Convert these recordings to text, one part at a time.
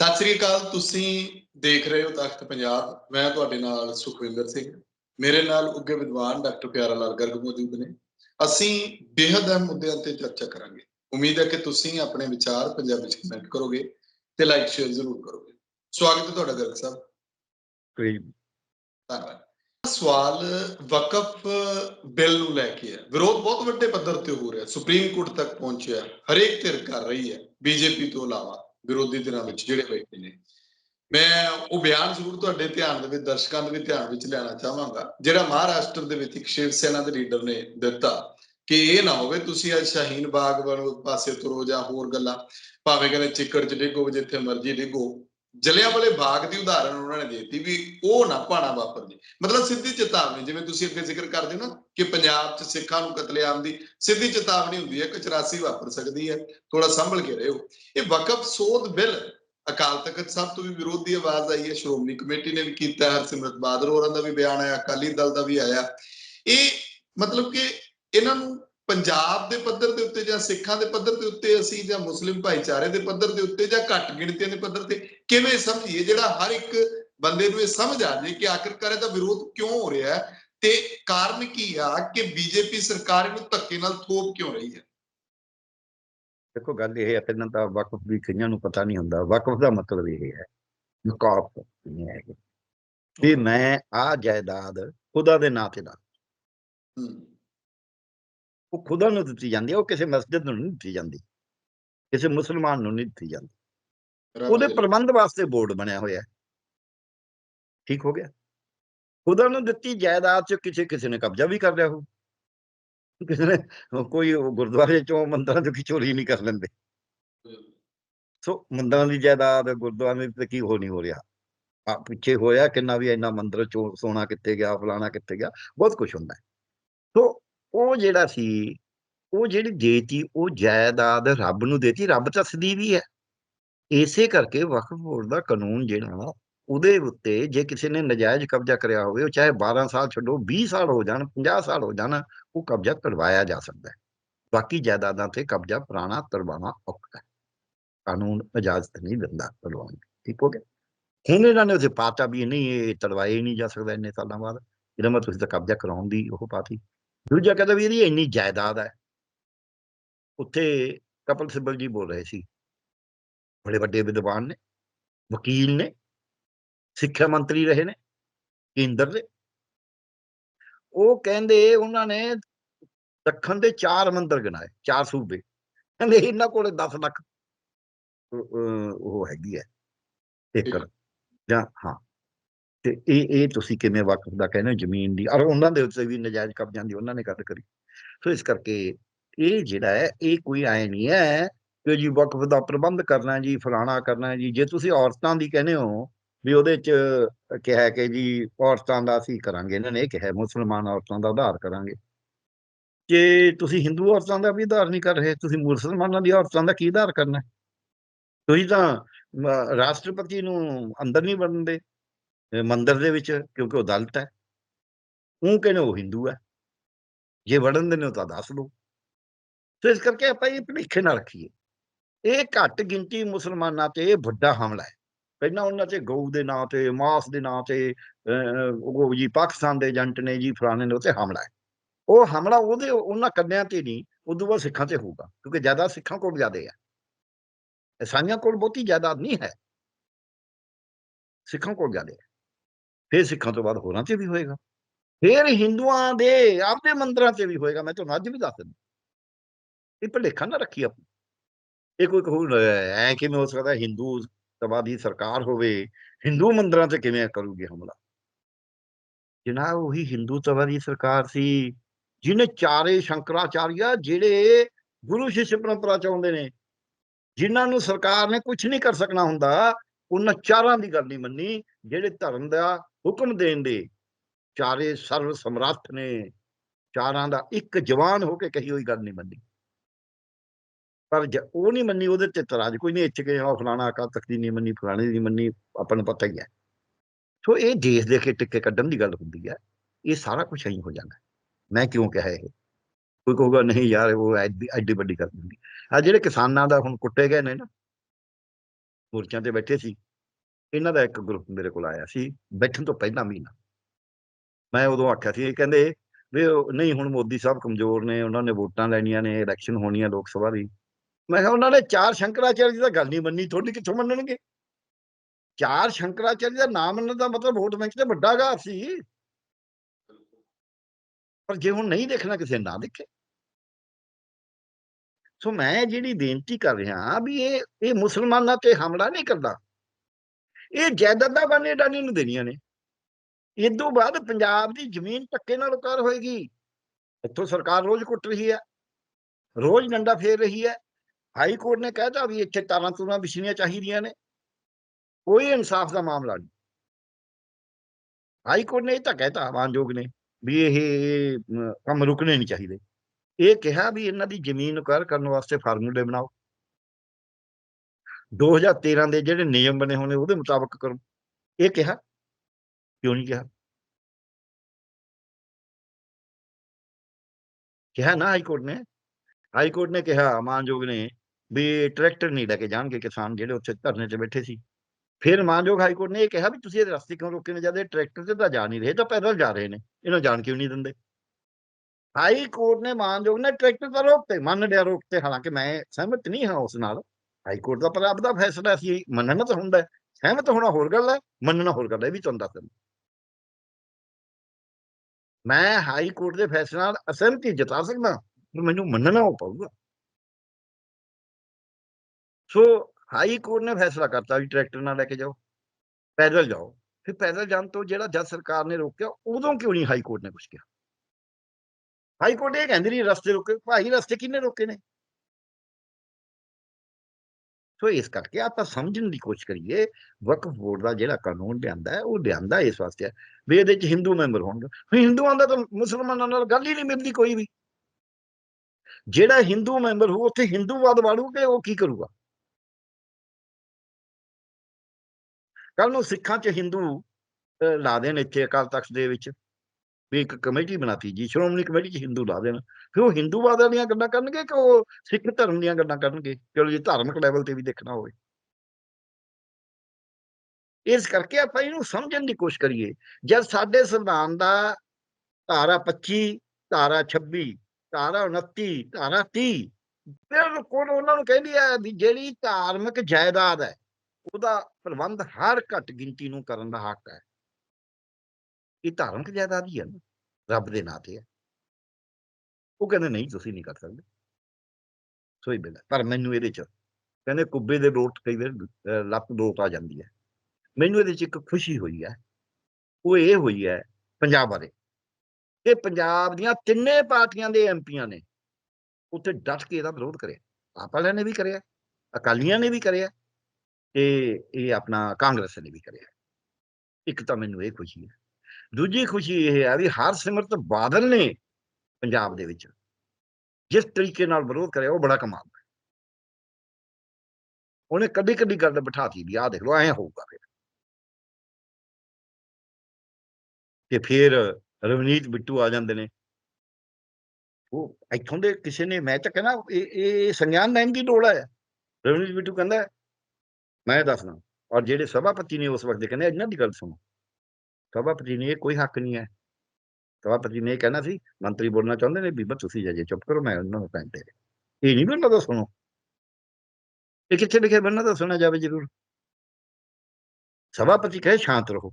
ਸਤਿ ਸ੍ਰੀ ਅਕਾਲ ਤੁਸੀਂ ਦੇਖ ਰਹੇ ਹੋ ਤਖਤ ਪੰਜਾਬ। ਮੈਂ ਤੁਹਾਡੇ ਨਾਲ ਸੁਖਵਿੰਦਰ ਸਿੰਘ ਮੇਰੇ ਨਾਲ ਉੱਗੇ ਵਿਦਵਾਨ ਡਾਕਟਰ ਪਿਆਰਾ ਲਾਲ ਗਰਗ ਮੌਜੂਦ ਨੇ। ਅਸੀਂ ਬੇहद ਅਹਿਮ ਮੁੱਦਿਆਂ ਤੇ ਚਰਚਾ ਕਰਾਂਗੇ। ਉਮੀਦ ਹੈ ਕਿ ਤੁਸੀਂ ਆਪਣੇ ਵਿਚਾਰ ਪੰਜਾਬੀ ਵਿੱਚ ਕਮੈਂਟ ਕਰੋਗੇ ਤੇ ਲਾਈਕ ਸ਼ੇਅਰ ਜ਼ਰੂਰ ਕਰੋਗੇ। ਸਵਾਗਤ ਹੈ ਤੁਹਾਡਾ ਗਰਗ ਸਾਹਿਬ। ਕੋਈ ਧੰਨਵਾਦ। ਸਵਾਲ ਵਕਫ ਬਿੱਲ ਨੂੰ ਲੈ ਕੇ ਹੈ। ਵਿਰੋਧ ਬਹੁਤ ਵੱਡੇ ਪੱਧਰ ਤੇ ਹੋ ਰਿਹਾ। ਸੁਪਰੀਮ ਕੋਰਟ ਤੱਕ ਪਹੁੰਚਿਆ। ਹਰੇਕ ਧਿਰ ਕਰ ਰਹੀ ਹੈ। ਬੀਜੇਪੀ ਤੋਂ ਇਲਾਵਾ। ਵਿਰੋਧੀ ਧਿਰਾਂ ਵਿੱਚ ਜਿਹੜੇ ਬੈਠੇ ਨੇ। ਮੈਂ ਉਹ ਬਿਆਨ ਜ਼ਰੂਰ ਤੁਹਾਡੇ ਧਿਆਨ ਦੇ ਵਿੱਚ, ਦਰਸ਼ਕਾਂ ਦੇ ਵੀ ਧਿਆਨ ਵਿੱਚ ਲੈਣਾ ਚਾਹਾਂਗਾ। ਜਿਹੜਾ ਮਹਾਰਾਸ਼ਟਰ ਦੇ ਵਿੱਚ ਇੱਕ ਸ਼ਿਵ ਸੈਨਾ ਦੇ ਲੀਡਰ ਨੇ ਦਿੱਤਾ ਕਿ ਇਹ ਨਾ ਹੋਵੇ, ਤੁਸੀਂ ਅੱਜ ਸ਼ਾਹੀਨ ਬਾਗ ਵੱਲ ਪਾਸੇ ਤੁਰੋ ਜਾਂ ਹੋਰ ਗੱਲਾਂ, ਭਾਵੇਂ ਕਹਿੰਦੇ ਚਿੱਕੜ ਚ ਡਿੱਗੋ, ਜਿੱਥੇ ਮਰਜ਼ੀ ਡਿੱਗੋ। ਜਲਿਆਂ ਬਾਗ ਦੀ ਉਦਾਹਰਣ ਉਹਨਾਂ ਨੇ ਦਿੱਤੀ ਵੀ ਉਹ ਨਾ ਪਾਣਾ ਵਾਪਰ ਜੇ ਮਤਲਬ ਸਿੱਧੀ ਚੇਤਾਵਨੀ, ਜਿਵੇਂ ਤੁਸੀਂ ਅੱਗੇ ਜ਼ਿਕਰ ਕਰਦੇ ਹੋ ਨਾ ਕਿ ਪੰਜਾਬ 'ਚ ਸਿੱਖਾਂ ਨੂੰ ਕਤਲੇਆਮ ਦੀ ਸਿੱਧੀ ਚੇਤਾਵਨੀ ਹੁੰਦੀ ਹੈ ਕਿ 84 ਵਾਪਰ ਸਕਦੀ ਹੈ ਥੋੜਾ ਸੰਭਲ ਕੇ ਰਹੋ। ਇਹ ਵਕਫ ਸੋਧ ਬਿੱਲ ਅਕਾਲ ਤਖਤ ਸਾਹਿਬ ਤੋਂ ਵੀ ਵਿਰੋਧੀ ਆਵਾਜ਼ ਆਈ ਹੈ, ਸ਼੍ਰੋਮਣੀ ਕਮੇਟੀ ਨੇ ਵੀ ਕੀਤਾ ਹਰਸਿਮਰਤ ਬਾਦਲ ਹੋਰਾਂ ਦਾ ਵੀ ਬਿਆਨ ਆਇਆ, ਅਕਾਲੀ ਦਲ ਦਾ ਵੀ ਆਇਆ। ਇਹ ਮਤਲਬ ਕਿ ਇਹਨਾਂ ਨੂੰ ਪੰਜਾਬ ਦੇ ਪੱਧਰ ਦੇ ਉੱਤੇ ਜਾਂ ਸਿੱਖਾਂ ਦੇ ਪੱਧਰ ਦੇ ਉੱਤੇ ਅਸੀਂ ਜਾਂ ਮੁਸਲਿਮ ਭਾਈਚਾਰੇ ਦੇ ਪੱਧਰ ਦੇ ਉੱਤੇ ਜਾਂ ਘੱਟ ਗਿਣਤੀਆਂ ਦੇ ਪੱਧਰ ਤੇ ਕਿਵੇਂ ਸਮਝੀਏ? ਜਿਹੜਾ ਹਰ ਇੱਕ ਬੰਦੇ ਨੂੰ ਇਹ ਸਮਝ ਆ ਜਾਏ ਕਿ ਆਖਿਰਕਾਰ ਇਹਦਾ ਵਿਰੋਧ ਕਿਉਂ ਹੋ ਰਿਹਾ ਹੈ? ਤੇ ਕਾਰਨ ਕੀ ਆ ਕਿ ਬੀਜੇਪੀ ਸਰਕਾਰ ਇਹਨੂੰ ਧੱਕੇ ਨਾਲ ਥੋਪ ਕਿਉਂ ਰਹੀ ਹੈ? ਦੇਖੋ ਗੱਲ ਇਹ ਹੈ ਪਹਿਲਾਂ ਤਾਂ ਵਕਫ ਵੀ ਕਈਆਂ ਨੂੰ ਪਤਾ ਨਹੀਂ ਹੁੰਦਾ। ਵਕਫ ਦਾ ਮਤਲਬ ਇਹ ਹੈ ਵਕਾਫ ਨਹੀਂ ਹੈ। ਕਿ ਮੈਂ ਆ ਜਾਇਦਾਦ ਖੁਦਾ ਦੇ ਨਾਂ ਤੇ ਦਾ ਉਹ ਖੁਦਾ ਨੂੰ ਦਿੱਤੀ ਜਾਂਦੀ ਹੈ ਉਹ ਕਿਸੇ ਮਸਜਿਦ ਨੂੰ ਨਹੀਂ ਦਿੱਤੀ ਜਾਂਦੀ ਕਿਸੇ ਮੁਸਲਮਾਨ ਨੂੰ ਨਹੀਂ ਦਿੱਤੀ ਜਾਂਦੀ। ਉਹਦੇ ਪ੍ਰਬੰਧ ਵਾਸਤੇ ਬੋਰਡ ਬਣਿਆ ਹੋਇਆ ਠੀਕ ਹੋ ਗਿਆ? ਖੁਦਾ ਨੂੰ ਦਿੱਤੀ ਜਾਇਦਾਦ ਚ ਕਿਸੇ ਕਿਸੇ ਨੇ ਕਬਜ਼ਾ ਵੀ ਕਰ ਲਿਆ ਹੋ ਕਿਸੇ ਨੇ ਕੋਈ ਗੁਰਦੁਆਰੇ ਚੋਂ ਮੰਦਰਾਂ ਚੋਂ ਚੋਰੀ ਨਹੀਂ ਕਰ ਲੈਂਦੇ। ਸੋ ਮੰਦਰਾਂ ਦੀ ਜਾਇਦਾਦ ਗੁਰਦੁਆਰੇ ਤੇ ਕੀ ਹੋ ਨਹੀਂ ਹੋ ਰਿਹਾ। ਆ ਪਿੱਛੇ ਹੋਇਆ ਕਿੰਨਾ ਵੀ ਇੰਨਾ ਮੰਦਰ ਚੋਂ ਸੋਨਾ ਕਿੱਥੇ ਗਿਆ ਫਲਾਣਾ ਕਿੱਥੇ ਗਿਆ ਬਹੁਤ ਕੁਝ ਹੁੰਦਾ ਹੈ। ਸੋ ਉਹ ਜਿਹੜਾ ਸੀ, ਉਹ ਜਿਹੜੀ ਦੇਤੀ, ਉਹ ਜਾਇਦਾਦ ਰੱਬ ਨੂੰ ਦੇਤੀ, ਰੱਬ ਦੱਸਦੀ ਵੀ ਹੈ। ਇਸੇ ਕਰਕੇ ਵਕਫ ਬੋਰਡ ਦਾ ਕਾਨੂੰਨ ਜਿਹੜਾ ਉਹਦੇ ਉੱਤੇ ਜੇ ਕਿਸੇ ਨੇ ਨਜਾਇਜ਼ ਕਬਜ਼ਾ ਕਰਿਆ ਹੋਵੇ, ਉਹ ਚਾਹੇ 12 ਸਾਲ ਛੱਡੋ 20 ਸਾਲ ਹੋ ਜਾਣ 50 ਸਾਲ ਹੋ ਜਾਣ, ਉਹ ਕਬਜ਼ਾ ਕਰਵਾਇਆ ਜਾ ਸਕਦਾ ਹੈ। ਬਾਕੀ ਜਾਇਦਾਦਾਂ ਤੇ ਕਬਜ਼ਾ ਪੁਰਾਣਾ ਕਰਵਾਉਣਾ ਔਖਾ ਹੈ। ਕਾਨੂੰਨ ਇਜਾਜ਼ਤ ਨਹੀਂ ਦਿੰਦਾ ਕਰਵਾਉਣ ਦੀ, ਠੀਕ ਹੋ ਗਿਆ? ਹੁਣ ਇਹਨਾਂ ਨੇ ਉਸੇ ਪਾਤਾ ਵੀ ਨਹੀਂ, ਇਹ ਤੜਵਾਏ ਨਹੀਂ ਜਾ ਸਕਦਾ ਇੰਨੇ ਸਾਲਾਂ ਬਾਅਦ। ਇਹਦਾ ਮਤਲਬ ਤੁਸੀਂ ਤਾਂ ਕਬਜ਼ਾ ਕਰਾਉਣ ਦੀ ਉਹ ਪਾਤੀ। ਦੂਜਾ ਕਹਿੰਦਾ ਵੀ ਇਹਦੀ ਇੰਨੀ ਜਾਇਦਾਦ ਹੈ। ਉੱਥੇ ਕਪਲ ਸਿੱਬਲ ਜੀ ਬੋਲ ਰਹੇ ਸੀ। ਬੜੇ ਵੱਡੇ ਵਿਦਵਾਨ ਨੇ ਵਕੀਲ ਨੇ ਸਿੱਖਿਆ ਮੰਤਰੀ ਰਹੇ ਨੇ ਕੇਂਦਰ ਦੇ। ਉਹ ਕਹਿੰਦੇ ਉਹਨਾਂ ਨੇ ਦੱਖਣ ਦੇ ਚਾਰ ਮੰਦਰ ਗਿਣਾਏ ਚਾਰ ਸੂਬੇ। ਕਹਿੰਦੇ ਇਹਨਾਂ ਕੋਲੇ 10 ਲੱਖ ਉਹ ਹੈਗੀ ਹੈ ਏਕੜ। ਜਾਂ ਹਾਂ। ਤੇ ਇਹ ਇਹ ਤੁਸੀਂ ਕਿਵੇਂ ਵਕਫ ਦਾ ਕਹਿੰਦੇ ਹੋ ਜ਼ਮੀਨ ਦੀ, ਔਰ ਉਹਨਾਂ ਦੇ ਉੱਤੇ ਵੀ ਨਜਾਇਜ਼ ਕਬਜ਼ਾ ਦੀ ਉਹਨਾਂ ਨੇ ਗੱਲ ਕਰੀ। ਸੋ ਇਸ ਕਰਕੇ ਇਹ ਜਿਹੜਾ ਹੈ, ਇਹ ਕੋਈ ਆਏ ਨਹੀਂ ਹੈ ਕਿ ਜੀ ਵਕਫ ਦਾ ਪ੍ਰਬੰਧ ਕਰਨਾ ਜੀ, ਫਲਾਣਾ ਕਰਨਾ ਜੀ, ਜੇ ਤੁਸੀਂ ਔਰਤਾਂ ਦੀ ਕਹਿੰਦੇ ਹੋ ਵੀ ਉਹਦੇ ਚ ਕਿਹਾ ਕਿ ਜੀ ਔਰਤਾਂ ਦਾ ਅਸੀਂ ਕਰਾਂਗੇ, ਇਹਨਾਂ ਨੇ ਇਹ ਕਿਹਾ, ਮੁਸਲਮਾਨ ਔਰਤਾਂ ਦਾ ਆਧਾਰ ਕਰਾਂਗੇ। ਕਿ ਤੁਸੀਂ ਹਿੰਦੂ ਔਰਤਾਂ ਦਾ ਵੀ ਆਧਾਰ ਨਹੀਂ ਕਰ ਰਹੇ, ਤੁਸੀਂ ਮੁਸਲਮਾਨਾਂ ਦੀ ਔਰਤਾਂ ਦਾ ਕੀ ਆਧਾਰ ਕਰਨਾ? ਤੁਸੀਂ ਤਾਂ ਰਾਸ਼ਟਰਪਤੀ ਨੂੰ ਅੰਦਰ ਨਹੀਂ ਵੜਨ ਦੇ। ਮੰਦਰ ਦੇ ਵਿੱਚ, ਕਿਉਂਕਿ ਉਹ ਦਲਿਤ ਹੈ। ਉਹ ਕਹਿੰਦੇ ਉਹ ਹਿੰਦੂ ਹੈ। ਜੇ ਵੜਨ ਦੇ ਨੇ ਤਾਂ ਦੱਸ ਲਓ ਸੋ ਇਸ ਕਰਕੇ ਆਪਾਂ ਇਹ ਭੁਲੇਖੇ ਨਾ ਰੱਖੀਏ। ਇਹ ਘੱਟ ਗਿਣਤੀ ਮੁਸਲਮਾਨਾਂ ਤੇ ਵੱਡਾ ਹਮਲਾ ਹੈ। ਪਹਿਲਾਂ ਉਹਨਾਂ ਤੇ ਗਊ ਦੇ ਨਾਂ ਤੇ, ਮਾਸ ਦੇ ਨਾਂ ਤੇ ਉਹ ਜੀ ਪਾਕਿਸਤਾਨ ਦੇ ਏਜੰਟ ਨੇ ਜੀ, ਫਲਾਣੇ ਨੇ ਉੱਤੇ ਹਮਲਾ ਹੈ। ਉਹ ਹਮਲਾ ਉਹਦੇ, ਉਹਨਾਂ ਕੰਨਿਆਂ ਤੇ ਨਹੀਂ, ਉਦੋਂ ਬਾਅਦ ਸਿੱਖਾਂ ਤੇ ਹੋਊਗਾ। ਕਿਉਂਕਿ ਜ਼ਿਆਦਾ ਸਿੱਖਾਂ ਕੋਲ ਜ਼ਿਆਦੇ ਹੈ। ਇਸਾਈਆਂ ਕੋਲ ਬਹੁਤੀ ਜ਼ਿਆਦਾ ਨਹੀਂ ਹੈ। ਸਿੱਖਾਂ ਕੋਲ ਜ਼ਿਆਦੇ ਹੈ। ਫਿਰ ਸਿੱਖਾਂ ਤੋਂ ਬਾਅਦ ਹੋਰਾਂ ਚ ਵੀ ਹੋਏਗਾ। ਫਿਰ ਹਿੰਦੂਆਂ ਦੇ ਆਪਦੇ ਮੰਦਰਾਂ ਤੇ ਵੀ ਹੋਏਗਾ। ਮੈਂ ਤੁਹਾਨੂੰ ਅੱਜ ਵੀ ਦੱਸ ਦਿੰਦਾ। ਇਹ ਭੁਲੇਖਾ ਨਾ ਰੱਖੀ ਆਪ ਇਹ ਕੋਈ ਕਹੂ ਐ ਕਿਵੇਂ ਹੋ ਸਕਦਾ ਹਿੰਦੂ ਸਭਾ ਦੀ ਸਰਕਾਰ ਹੋਵੇ? ਹਿੰਦੂ ਮੰਦਰਾਂ ਚ ਕਿਵੇਂ ਕਰੂਗੀ ਹਮਲਾ? ਜਨਾਬ ਉਹੀ ਹਿੰਦੂ ਸਭਾ ਦੀ ਸਰਕਾਰ ਸੀ ਜਿਹਨੇ ਚਾਰੇ ਸ਼ੰਕਰਾਚਾਰੀਆ ਜਿਹੜੇ ਗੁਰੂ ਸ਼ਿਸ਼ ਪਰੰਪਰਾ ਚਾਹੁੰਦੇ ਨੇ ਜਿਨ੍ਹਾਂ ਨੂੰ ਸਰਕਾਰ ਨੇ ਕੁਝ ਨਹੀਂ ਕਰ ਸਕਣਾ ਹੁੰਦਾ, ਉਹਨਾਂ ਚਾਰਾਂ ਦੀ ਗੱਲ ਨਹੀਂ ਮੰਨੀ, ਜਿਹੜੇ ਧਰਮ ਦਾ ਹੁਕਮ ਦੇਣ ਦੇ, ਚਾਰੇ ਸਰਵ ਸਮਰੱਥ ਨੇ, ਚਾਰਾਂ ਦਾ ਇੱਕ ਜਵਾਨ ਹੋ ਕੇ ਕਹੀ ਹੋਈ ਗੱਲ ਨਹੀਂ ਮੰਨੀ। ਪਰ ਜ- ਉਹ ਨਹੀਂ ਮੰਨੀ, ਉਹਦੇ ਤੇ ਤਰਾਜ ਕੋਈ ਨਹੀਂ, ਇੱਥੇ ਕੇ ਆ ਫਲਾਣਾ ਅਕਾਲ ਤਖਤ ਦੀ ਨਹੀਂ ਮੰਨੀ, ਫਲਾਣੇ ਦੀ ਮੰਨੀ, ਆਪਾਂ ਨੂੰ ਪਤਾ ਹੀ ਹੈ। ਸੋ ਇਹ ਦੇਸ਼ ਦੇ ਕੇ ਟਿੱਕੇ ਕੱਢਣ ਦੀ ਗੱਲ ਹੁੰਦੀ ਹੈ। ਇਹ ਸਾਰਾ ਕੁਝ ਐਂ ਹੋ ਜਾਂਦਾ। ਮੈਂ ਕਿਉਂ ਕਿਹਾ ਇਹ? ਕੋਈ ਕਹੂਗਾ, ਨਹੀਂ ਯਾਰ, ਉਹ ਐਡੀ ਐਡੀ ਵੱਡੀ ਕਰ ਦਿੰਦੀ ਆ ਜਿਹੜੇ ਕਿਸਾਨਾਂ ਦਾ ਹੁਣ ਕੁੱਟੇ ਗਏ ਨੇ ਨਾ, ਮੋਰਚਿਆਂ ਤੇ ਬੈਠੇ ਸੀ ਇਹਨਾਂ ਦਾ ਇੱਕ ਗਰੁੱਪ ਮੇਰੇ ਕੋਲ ਆਇਆ ਸੀ, ਬੈਠਣ ਤੋਂ ਪਹਿਲਾਂ ਮਹੀਨਾ। ਮੈਂ ਉਦੋਂ ਆਖਿਆ ਸੀ, ਇਹ ਕਹਿੰਦੇ ਵੀ ਨਹੀਂ, ਹੁਣ ਮੋਦੀ ਸਾਹਿਬ ਕਮਜ਼ੋਰ ਨੇ, ਉਹਨਾਂ ਨੇ ਵੋਟਾਂ ਲੈਣੀਆਂ ਨੇ ਇਲੈਕਸ਼ਨ ਹੋਣੀ ਹੈ ਲੋਕ ਸਭਾ ਦੀ। ਮੈਂ ਕਿਹਾ, ਉਹਨਾਂ ਨੇ ਚਾਰ ਸ਼ੰਕਰਾਚਾਰਿਆ ਦੀ ਤਾਂ ਗੱਲ ਨਹੀਂ ਮੰਨੀ ਤੁਹਾਡੀ ਕਿੱਥੋਂ ਮੰਨਣਗੇ? ਚਾਰ ਸ਼ੰਕਰਾਚਾਰਿਆ ਦਾ ਨਾਮ ਮੰਨਣ ਦਾ ਮਤਲਬ ਵੋਟ ਬੈਂਕ ਤੇ ਵੱਡਾ ਘਾਟ ਸੀ। ਪਰ ਜੇ ਹੁਣ ਨਹੀਂ ਦੇਖਣਾ ਕਿਸੇ ਨਾ ਦੇਖੇ। ਸੋ ਮੈਂ ਜਿਹੜੀ ਬੇਨਤੀ ਕਰ ਰਿਹਾ ਵੀ ਇਹ ਇਹ ਮੁਸਲਮਾਨਾਂ ਤੇ ਹਮਲਾ ਨਹੀਂ ਕਰਦਾ। ਇਹ ਜਾਇਦਾਦਾਂ ਬਾਨੇ ਡਾਨੀ ਨੂੰ ਦੇਣੀਆਂ ਨੇ। ਇਸ ਤੋਂ ਬਾਅਦ ਪੰਜਾਬ ਦੀ ਜ਼ਮੀਨ ਧੱਕੇ ਨਾਲ ਉਕਾਰ ਹੋਏਗੀ। ਇੱਥੋਂ ਸਰਕਾਰ ਰੋਜ਼ ਕੁੱਟ ਰਹੀ ਹੈ, ਰੋਜ਼ ਡੰਡਾ ਫੇਰ ਰਹੀ ਹੈ। ਹਾਈ ਕੋਰਟ ਨੇ ਕਹਿਤਾ ਵੀ ਇੱਥੇ ਤਾਰਾਂ ਤੂਰਾਂ ਵਿਛਣੀਆਂ ਚਾਹੀਦੀਆਂ ਨੇ। ਕੋਈ ਇਨਸਾਫ ਦਾ ਮਾਮਲਾ ਨਹੀਂ। ਹਾਈ ਕੋਰਟ ਨੇ ਇਹ ਤਾਂ ਕਹਿਤਾ ਮਾਨਯੋਗ ਨੇ ਵੀ ਇਹ ਕੰਮ ਰੁਕਣੇ ਨਹੀਂ ਚਾਹੀਦੇ। ਇਹ ਕਿਹਾ ਵੀ ਇਹਨਾਂ ਦੀ ਜ਼ਮੀਨ ਉਕਾਰ ਕਰਨ ਵਾਸਤੇ ਫਾਰਮੂਲੇ ਬਣਾਓ। 2013 ਦੇ ਜਿਹੜੇ ਨਿਯਮ ਬਣੇ ਹੋਣੇ, ਉਹਦੇ ਮੁਤਾਬਕ ਕਰੋ। ਇਹ ਕਿਹਾ? ਕਿਉਂ ਨਹੀਂ ਕਿਹਾ? ਕਿਹਾ ਨਾ ਹਾਈ ਕੋਰਟ ਨੇ? ਹਾਈ ਕੋਰਟ ਨੇ ਕਿਹਾ, ਮਾਨਯੋਗ ਨੇ, ਵੀ ਟਰੈਕਟਰ ਨਹੀਂ ਲੈ ਕੇ ਜਾਣਗੇ ਕਿਸਾਨ ਜਿਹੜੇ ਉੱਥੇ ਧਰਨੇ ਚ ਬੈਠੇ ਸੀ। ਫਿਰ ਮਾਨਯੋਗ ਹਾਈ ਕੋਰਟ ਨੇ ਇਹ ਕਿਹਾ ਵੀ ਤੁਸੀਂ ਇਹ ਰਸਤੇ ਕਿਉਂ ਰੋਕੇ ਨੇ? ਜਦ ਇਹ ਟਰੈਕਟਰ ਤੇ ਤਾਂ ਜਾ ਨਹੀਂ ਰਹੇ ਤਾਂ ਪੈਦਲ ਜਾ ਰਹੇ ਨੇ, ਇਹਨਾਂ ਜਾਣ ਕਿਉਂ ਨਹੀਂ ਦਿੰਦੇ? ਹਾਈ ਕੋਰਟ ਨੇ, ਮਾਨਯੋਗ ਨੇ ਟਰੈਕਟਰ ਤਾਂ ਰੋਕਤੇ, ਮੰਨ ਲਿਆ ਰੋਕਤੇ, ਹਾਲਾਂਕਿ ਮੈਂ ਸਹਿਮਤ ਨਹੀਂ ਹਾਂ ਉਸ ਨਾਲ। ਹਾਈ ਕੋਰਟ ਦਾ ਪਰ ਆਪਦਾ ਫੈਸਲਾ ਸੀ, ਮੰਨਣਾ ਤਾਂ ਹੁੰਦਾ ਸਹਿਮਤ ਹੋਣਾ ਹੋਰ ਗੱਲ ਹੈ, ਮੰਨਣਾ ਹੋਰ ਗੱਲ ਹੈ, ਇਹ ਵੀ ਤੁਹਾਨੂੰ ਦੱਸ ਦਿੰਦਾ। ਮੈਂ ਹਾਈ ਕੋਰਟ ਦੇ ਫੈਸਲੇ ਨਾਲ ਅਸਹਿਮਤੀ ਜਤਾ ਸਕਦਾ, ਪਰ ਮੈਨੂੰ ਮੰਨਣਾ ਉਹ ਪਊਗਾ। ਸੋ ਹਾਈ ਕੋਰਟ ਨੇ ਫੈਸਲਾ ਕਰਤਾ ਵੀ ਟਰੈਕਟਰ ਨਾਲ ਲੈ ਕੇ ਜਾਓ, ਪੈਦਲ ਜਾਓ। ਫਿਰ ਪੈਦਲ ਜਾਣ ਤੋਂ ਜਿਹੜਾ ਜਦ ਸਰਕਾਰ ਨੇ ਰੋਕਿਆ, ਉਦੋਂ ਕਿਉਂ ਨਹੀਂ ਹਾਈ ਕੋਰਟ ਨੇ ਕੁਝ ਕਿਹਾ? ਹਾਈ ਕੋਰਟ ਇਹ ਕਹਿੰਦੀ ਨਹੀਂ ਰਸਤੇ ਰੋਕੇ, ਭਾਈ ਰਸਤੇ ਕਿੰਨੇ ਰੋਕੇ ਨੇ? ਸੋ ਇਸ ਕਰਕੇ ਆਪਾਂ ਸਮਝਣ ਦੀ ਕੋਸ਼ਿਸ਼ ਕਰੀਏ ਵਕਫ ਬੋਰਡ ਦਾ ਜਿਹੜਾ ਕਾਨੂੰਨ ਲਿਆਂਦਾ ਹੈ, ਉਹ ਲਿਆਂਦਾ ਇਸ ਵਾਸਤੇ ਵੀ ਇਹਦੇ ਚ ਹਿੰਦੂ ਮੈਂਬਰ ਹੋਣਗੇ। ਹੁਣ ਹਿੰਦੂਆਂ ਦਾ ਤਾਂ ਮੁਸਲਮਾਨਾਂ ਨਾਲ ਗੱਲ ਹੀ ਨਹੀਂ ਮਿਲਦੀ ਕੋਈ ਵੀ। ਜਿਹੜਾ ਹਿੰਦੂ ਮੈਂਬਰ ਹੋ ਉੱਥੇ ਹਿੰਦੂਵਾਦ ਵਾੜੂਗੇ, ਉਹ ਕੀ ਕਰੂਗਾ? ਕੱਲ ਨੂੰ ਸਿੱਖਾਂ ਚ ਹਿੰਦੂ ਲਾ ਦੇਣ ਇੱਥੇ ਅਕਾਲ ਤਖਤ ਦੇ ਵਿੱਚ। ਵੀ ਇੱਕ ਕਮੇਟੀ ਬਣਾਤੀ ਜੀ, ਸ਼੍ਰੋਮਣੀ ਕਮੇਟੀ ਚ ਹਿੰਦੂ ਲਾ ਦੇਣ। ਫਿਰ ਉਹ ਹਿੰਦੂਵਾਦ ਦੀਆਂ ਗੱਲਾਂ ਕਰਨਗੇ ਕਿ ਉਹ ਸਿੱਖ ਧਰਮ ਦੀਆਂ ਗੱਲਾਂ ਕਰਨਗੇ? ਚਲੋ ਜੇ, ਧਾਰਮਿਕ ਲੈਵਲ ਤੇ ਵੀ ਦੇਖਣਾ ਹੋਵੇ। ਇਸ ਕਰਕੇ ਆਪਾਂ ਇਹਨੂੰ ਸਮਝਣ ਦੀ ਕੋਸ਼ਿਸ਼ ਕਰੀਏ। ਜਦ ਸਾਡੇ ਸੰਵਿਧਾਨ ਦਾ ਧਾਰਾ 25 ਧਾਰਾ 26 ਧਾਰਾ 29 ਧਾਰਾ 30 ਬਿਲਕੁਲ ਉਹਨਾਂ ਨੂੰ ਕਹਿੰਦੀ ਹੈ ਵੀ ਜਿਹੜੀ ਧਾਰਮਿਕ ਜਾਇਦਾਦ ਹੈ, ਉਹਦਾ ਪ੍ਰਬੰਧ ਹਰ ਘੱਟ ਗਿਣਤੀ ਨੂੰ ਕਰਨ ਦਾ ਹੱਕ ਹੈ। ਇਹ ਧਾਰਮਿਕ ਜਾਇਦਾਦ ਹੀ ਹੈ ਨਾ ਰੱਬ ਦੇ ਨਾਂ ਤੇ ਹੈ। ਉਹ ਕਹਿੰਦੇ ਨਹੀਂ ਤੁਸੀਂ ਨਹੀਂ ਕਰ ਸਕਦੇ। ਸੋਈ ਬਿਲਾ। ਪਰ ਮੈਨੂੰ ਇਹਦੇ ਚ ਕਹਿੰਦੇ ਕੁੱਬੇ ਦੇ ਰੋਟ ਕਈ ਵਾਰ ਅਹ, ਲੱਤ ਦੋਤ ਆ ਜਾਂਦੀ ਹੈ। ਮੈਨੂੰ ਇਹਦੇ ਚ ਇੱਕ ਖੁਸ਼ੀ ਹੋਈ ਹੈ। ਉਹ ਇਹ ਹੋਈ ਹੈ ਪੰਜਾਬ ਬਾਰੇ। ਕਿ ਪੰਜਾਬ ਦੀਆਂ ਤਿੰਨੇ ਪਾਰਟੀਆਂ ਦੇ ਐਮਪੀਆਂ ਨੇ। ਉੱਥੇ ਡਟ ਕੇ ਇਹਦਾ ਵਿਰੋਧ ਕਰਿਆ। ਆਪ ਵਾਲਿਆਂ ਨੇ ਵੀ ਕਰਿਆ ਅਕਾਲੀਆਂ ਨੇ ਵੀ ਕਰਿਆ ਤੇ ਇਹ ਆਪਣਾ ਕਾਂਗਰਸ ਨੇ ਵੀ ਕਰਿਆ। ਇੱਕ ਤਾਂ ਮੈਨੂੰ ਇਹ ਖੁਸ਼ੀ ਹੈ। ਦੂਜੀ ਖੁਸ਼ੀ ਇਹ ਹੈ ਵੀ ਹਰਸਿਮਰਤ ਬਾਦਲ ਨੇ ਪੰਜਾਬ ਦੇ ਵਿੱਚ। ਜਿਸ ਤਰੀਕੇ ਨਾਲ ਵਿਰੋਧ ਕਰਿਆ, ਉਹ ਬੜਾ ਕਮਾਲ ਹੈ ਉਹਨੇ ਕਦੀ ਕਦੀ ਗੱਲ ਬਿਠਾਤੀ ਵੀ ਆਹ ਦੇਖ ਲਓ, ਐਂ ਹੋਊਗਾ ਫਿਰ। ਤੇ ਫਿਰ ਰਵਨੀਤ ਬਿੱਟੂ ਆ ਜਾਂਦੇ ਨੇ। ਉਹ ਇੱਥੋਂ ਦੇ ਕਿਸੇ ਨੇ, ਮੈਂ ਤਾਂ ਕਹਿੰਦਾ ਇਹ ਇਹ ਸੰਗਿਆਨ ਲੈਣ ਦੀ ਲੋੜ ਹੈ। ਰਵਨੀਤ ਬਿੱਟੂ ਕਹਿੰਦਾ, ਮੈਂ ਦੱਸਣਾ ਔਰ ਜਿਹੜੇ ਸਭਾਪਤੀ ਨੇ ਉਸ ਵਕਤ ਦੇ ਕਹਿੰਦੇ, ਇਹਨਾਂ ਦੀ ਗੱਲ ਸੁਣੋ। ਸਭਾਪਤੀ ਨੇ ਇਹ ਕੋਈ ਹੱਕ ਨਹੀਂ ਹੈ। ਸਭਾਪਤੀ ਨੇ ਇਹ ਕਹਿਣਾ ਸੀ, ਮੰਤਰੀ ਬੋਲਣਾ ਚਾਹੁੰਦੇ ਨੇ, ਬੀਬਾ ਤੁਸੀਂ ਜਾਜੇ ਚੁੱਪ ਕਰੋ, ਮੈਂ ਉਹਨਾਂ ਨੂੰ ਕਹਿੰਦੇ ਇਹ ਨਹੀਂ ਬੰਨਾ ਦਾ ਸੁਣੋ। ਇਹ ਕਿੱਥੇ ਲਿਖਿਆ ਬੰਨਾ ਦਾ ਸੁਣਾ ਜਾਵੇ ਜ਼ਰੂਰ। ਸਭਾਪਤੀ ਕਹੇ, ਸ਼ਾਂਤ ਰਹੋ।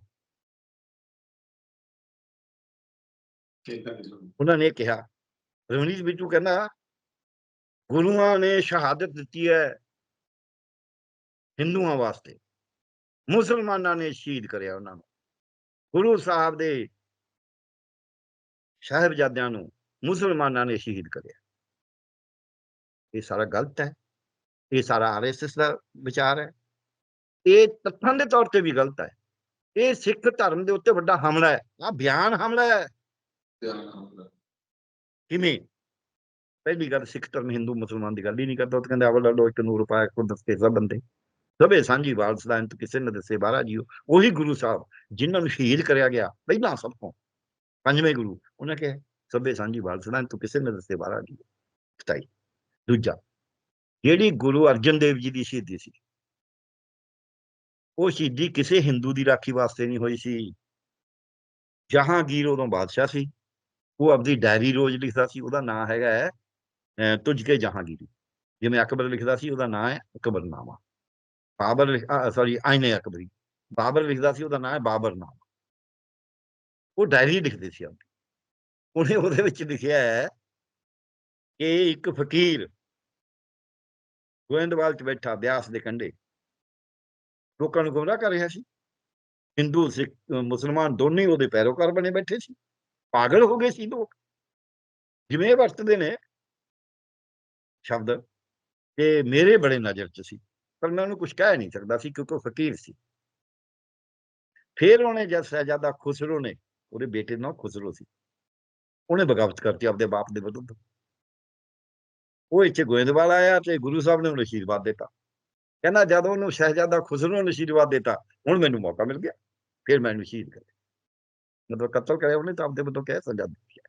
ਉਹਨਾਂ ਨੇ ਕਿਹਾ। ਰਵਨੀਤ ਬਿੱਟੂ ਕਹਿੰਦਾ, ਗੁਰੂਆਂ ਨੇ ਸ਼ਹਾਦਤ ਦਿੱਤੀ ਹੈ ਹਿੰਦੂਆਂ ਵਾਸਤੇ। ਮੁਸਲਮਾਨਾਂ ਨੇ ਸ਼ਹੀਦ ਕਰਿਆ ਉਹਨਾਂ ਨੂੰ। ਗੁਰੂ ਸਾਹਿਬ ਦੇ ਸਾਹਿਬਜ਼ਾਦਿਆਂ ਨੂੰ ਮੁਸਲਮਾਨਾਂ ਨੇ ਸ਼ਹੀਦ ਕਰਿਆ। ਇਹ ਸਾਰਾ ਗਲਤ ਹੈ। ਇਹ ਸਾਰਾ ਆਰਐਸਐਸ ਦਾ ਵਿਚਾਰ ਹੈ। ਇਹ ਤੱਥਾਂ ਦੇ ਤੌਰ ਤੇ ਵੀ ਗਲਤ ਹੈ। ਇਹ ਸਿੱਖ ਧਰਮ ਦੇ ਉੱਤੇ ਵੱਡਾ ਹਮਲਾ ਹੈ। ਆ ਬਿਆਨ ਹਮਲਾ ਹੈ। ਕਿਵੇਂ? ਪਹਿਲੀ ਗੱਲ ਸਿੱਖ ਧਰਮ ਹਿੰਦੂ ਮੁਸਲਮਾਨ ਦੀ ਗੱਲ ਹੀ ਨਹੀਂ ਕਰਦਾ। ਉਹ ਕਹਿੰਦੇ ਅਵਲ ਲੋ ਇੱਕ ਨੂਰ ਪਾਇਆ ਕੋ ਦਸਤੇ ਸਭ ਬੰਦੇ ਸਭੇ ਸਾਂਝੀ ਵਾਲ ਸਦਾਨ ਤੋਂ ਕਿਸੇ ਨੇ ਦੱਸੇ ਬਾਰਾ ਜੀਓ। ਉਹੀ ਗੁਰੂ ਸਾਹਿਬ ਜਿਨ੍ਹਾਂ ਨੂੰ ਸ਼ਹੀਦ ਕਰਿਆ ਗਿਆ ਪਹਿਲਾਂ ਸਭ ਤੋਂ ਪੰਜਵੇਂ ਗੁਰੂ। ਉਹਨਾਂ ਕਿਹਾ ਸਭੇ ਸਾਂਝੀ ਵਾਲ ਸਦਾਨ ਕਿਸੇ ਨੇ ਦੱਸੇ ਬਾਰਾ ਜੀਓ। ਸਤਾਈ। ਦੂਜਾ ਜਿਹੜੀ ਗੁਰੂ ਅਰਜਨ ਦੇਵ ਜੀ ਦੀ ਸ਼ਹੀਦੀ ਸੀ ਉਹ ਸ਼ਹੀਦੀ ਕਿਸੇ ਹਿੰਦੂ ਦੀ ਰਾਖੀ ਵਾਸਤੇ ਨਹੀਂ ਹੋਈ ਸੀ। ਜਹਾਂਗੀਰ ਉਦੋਂ ਬਾਦਸ਼ਾਹ ਸੀ। ਉਹ ਆਪਦੀ ਡਾਇਰੀ ਰੋਜ਼ ਲਿਖਦਾ ਸੀ ਉਹਦਾ ਨਾਂ ਹੈਗਾ ਹੈ ਅਹ, ਤੁਝ ਕੇ ਜਹਾਂਗੀਰੀ। ਜਿਵੇਂ ਅਕਬਰ ਲਿਖਦਾ ਸੀ ਉਹਦਾ ਨਾਂ ਹੈ ਅਕਬਰਨਾਮਾ। ਬਾਬਰ ਸੌਰੀ ਆਇਨੇ ਅਕਬਰੀ। ਬਾਬਰ ਲਿਖਦਾ ਸੀ, ਉਹਦਾ ਨਾਂ ਹੈ ਬਾਬਰ ਨਾਮ। ਉਹ ਡਾਇਰੀ ਲਿਖਦੇ ਸੀ ਆਪਦੀ ਉਹਨੇ ਉਹਦੇ ਵਿੱਚ ਲਿਖਿਆ ਹੈ ਕਿ ਇੱਕ ਫਕੀਰ ਗੋਇੰਦਵਾਲ ਚ ਬੈਠਾ ਬਿਆਸ ਦੇ ਕੰਢੇ। ਲੋਕਾਂ ਨੂੰ ਗੁੰਮਰਾਹ ਕਰ ਰਿਹਾ ਸੀ। ਹਿੰਦੂ, ਸਿੱਖ, ਮੁਸਲਮਾਨ ਦੋਨੇ ਉਹਦੇ ਪੈਰੋਕਾਰ ਬਣੇ ਬੈਠੇ ਸੀ। ਪਾਗਲ ਹੋ ਗਏ ਸੀ ਲੋਕ। ਜਿਵੇਂ ਵਰਤਦੇ ਨੇ ਸ਼ਬਦ ਤੇ ਮੇਰੇ ਬੜੇ ਨਜ਼ਰ ਚ ਸੀ। ਪਰ ਮੈਂ ਉਹਨੂੰ ਕੁਝ ਕਹਿ ਨਹੀਂ ਸਕਦਾ ਸੀ ਕਿਉਂਕਿ ਉਹ ਫਕੀਰ ਸੀ। ਫਿਰ ਉਹਨੇ ਜਦ ਸਹਿਜਾਦਾ ਖੁਸਰੋ ਨੇ, ਉਹਦੇ ਬੇਟੇ ਨਾਲ ਖੁਸਰੋ ਸੀ। ਉਹਨੇ ਬਗਾਵਤ ਕਰਤੀ ਆਪਦੇ ਬਾਪ ਦੇ ਵਿਰੁੱਧ। ਉਹ ਇੱਥੇ ਗੋਇੰਦਵਾਲ ਆਇਆ ਤੇ ਗੁਰੂ ਸਾਹਿਬ ਨੇ ਉਹਨੂੰ ਅਸ਼ੀਰਵਾਦ ਦਿੱਤਾ। ਕਹਿੰਦਾ ਜਦੋਂ ਉਹਨੂੰ ਸ਼ਹਿਜ਼ਾਦਾ ਖੁਸਰੋ ਨੇ ਅਸ਼ੀਰਵਾਦ ਦਿੱਤਾ, ਹੁਣ ਮੈਨੂੰ ਮੌਕਾ ਮਿਲ ਗਿਆ। ਫਿਰ ਮੈਨੂੰ ਸ਼ਹੀਦ ਕਰੇ ਮਤਲਬ ਕਤਲ ਕਰਿਆ ਉਹਨੇ ਤਾਂ ਆਪਦੇ ਵੱਲੋਂ ਕਹਿ ਸਜ਼ਾ ਦਿੱਤੀ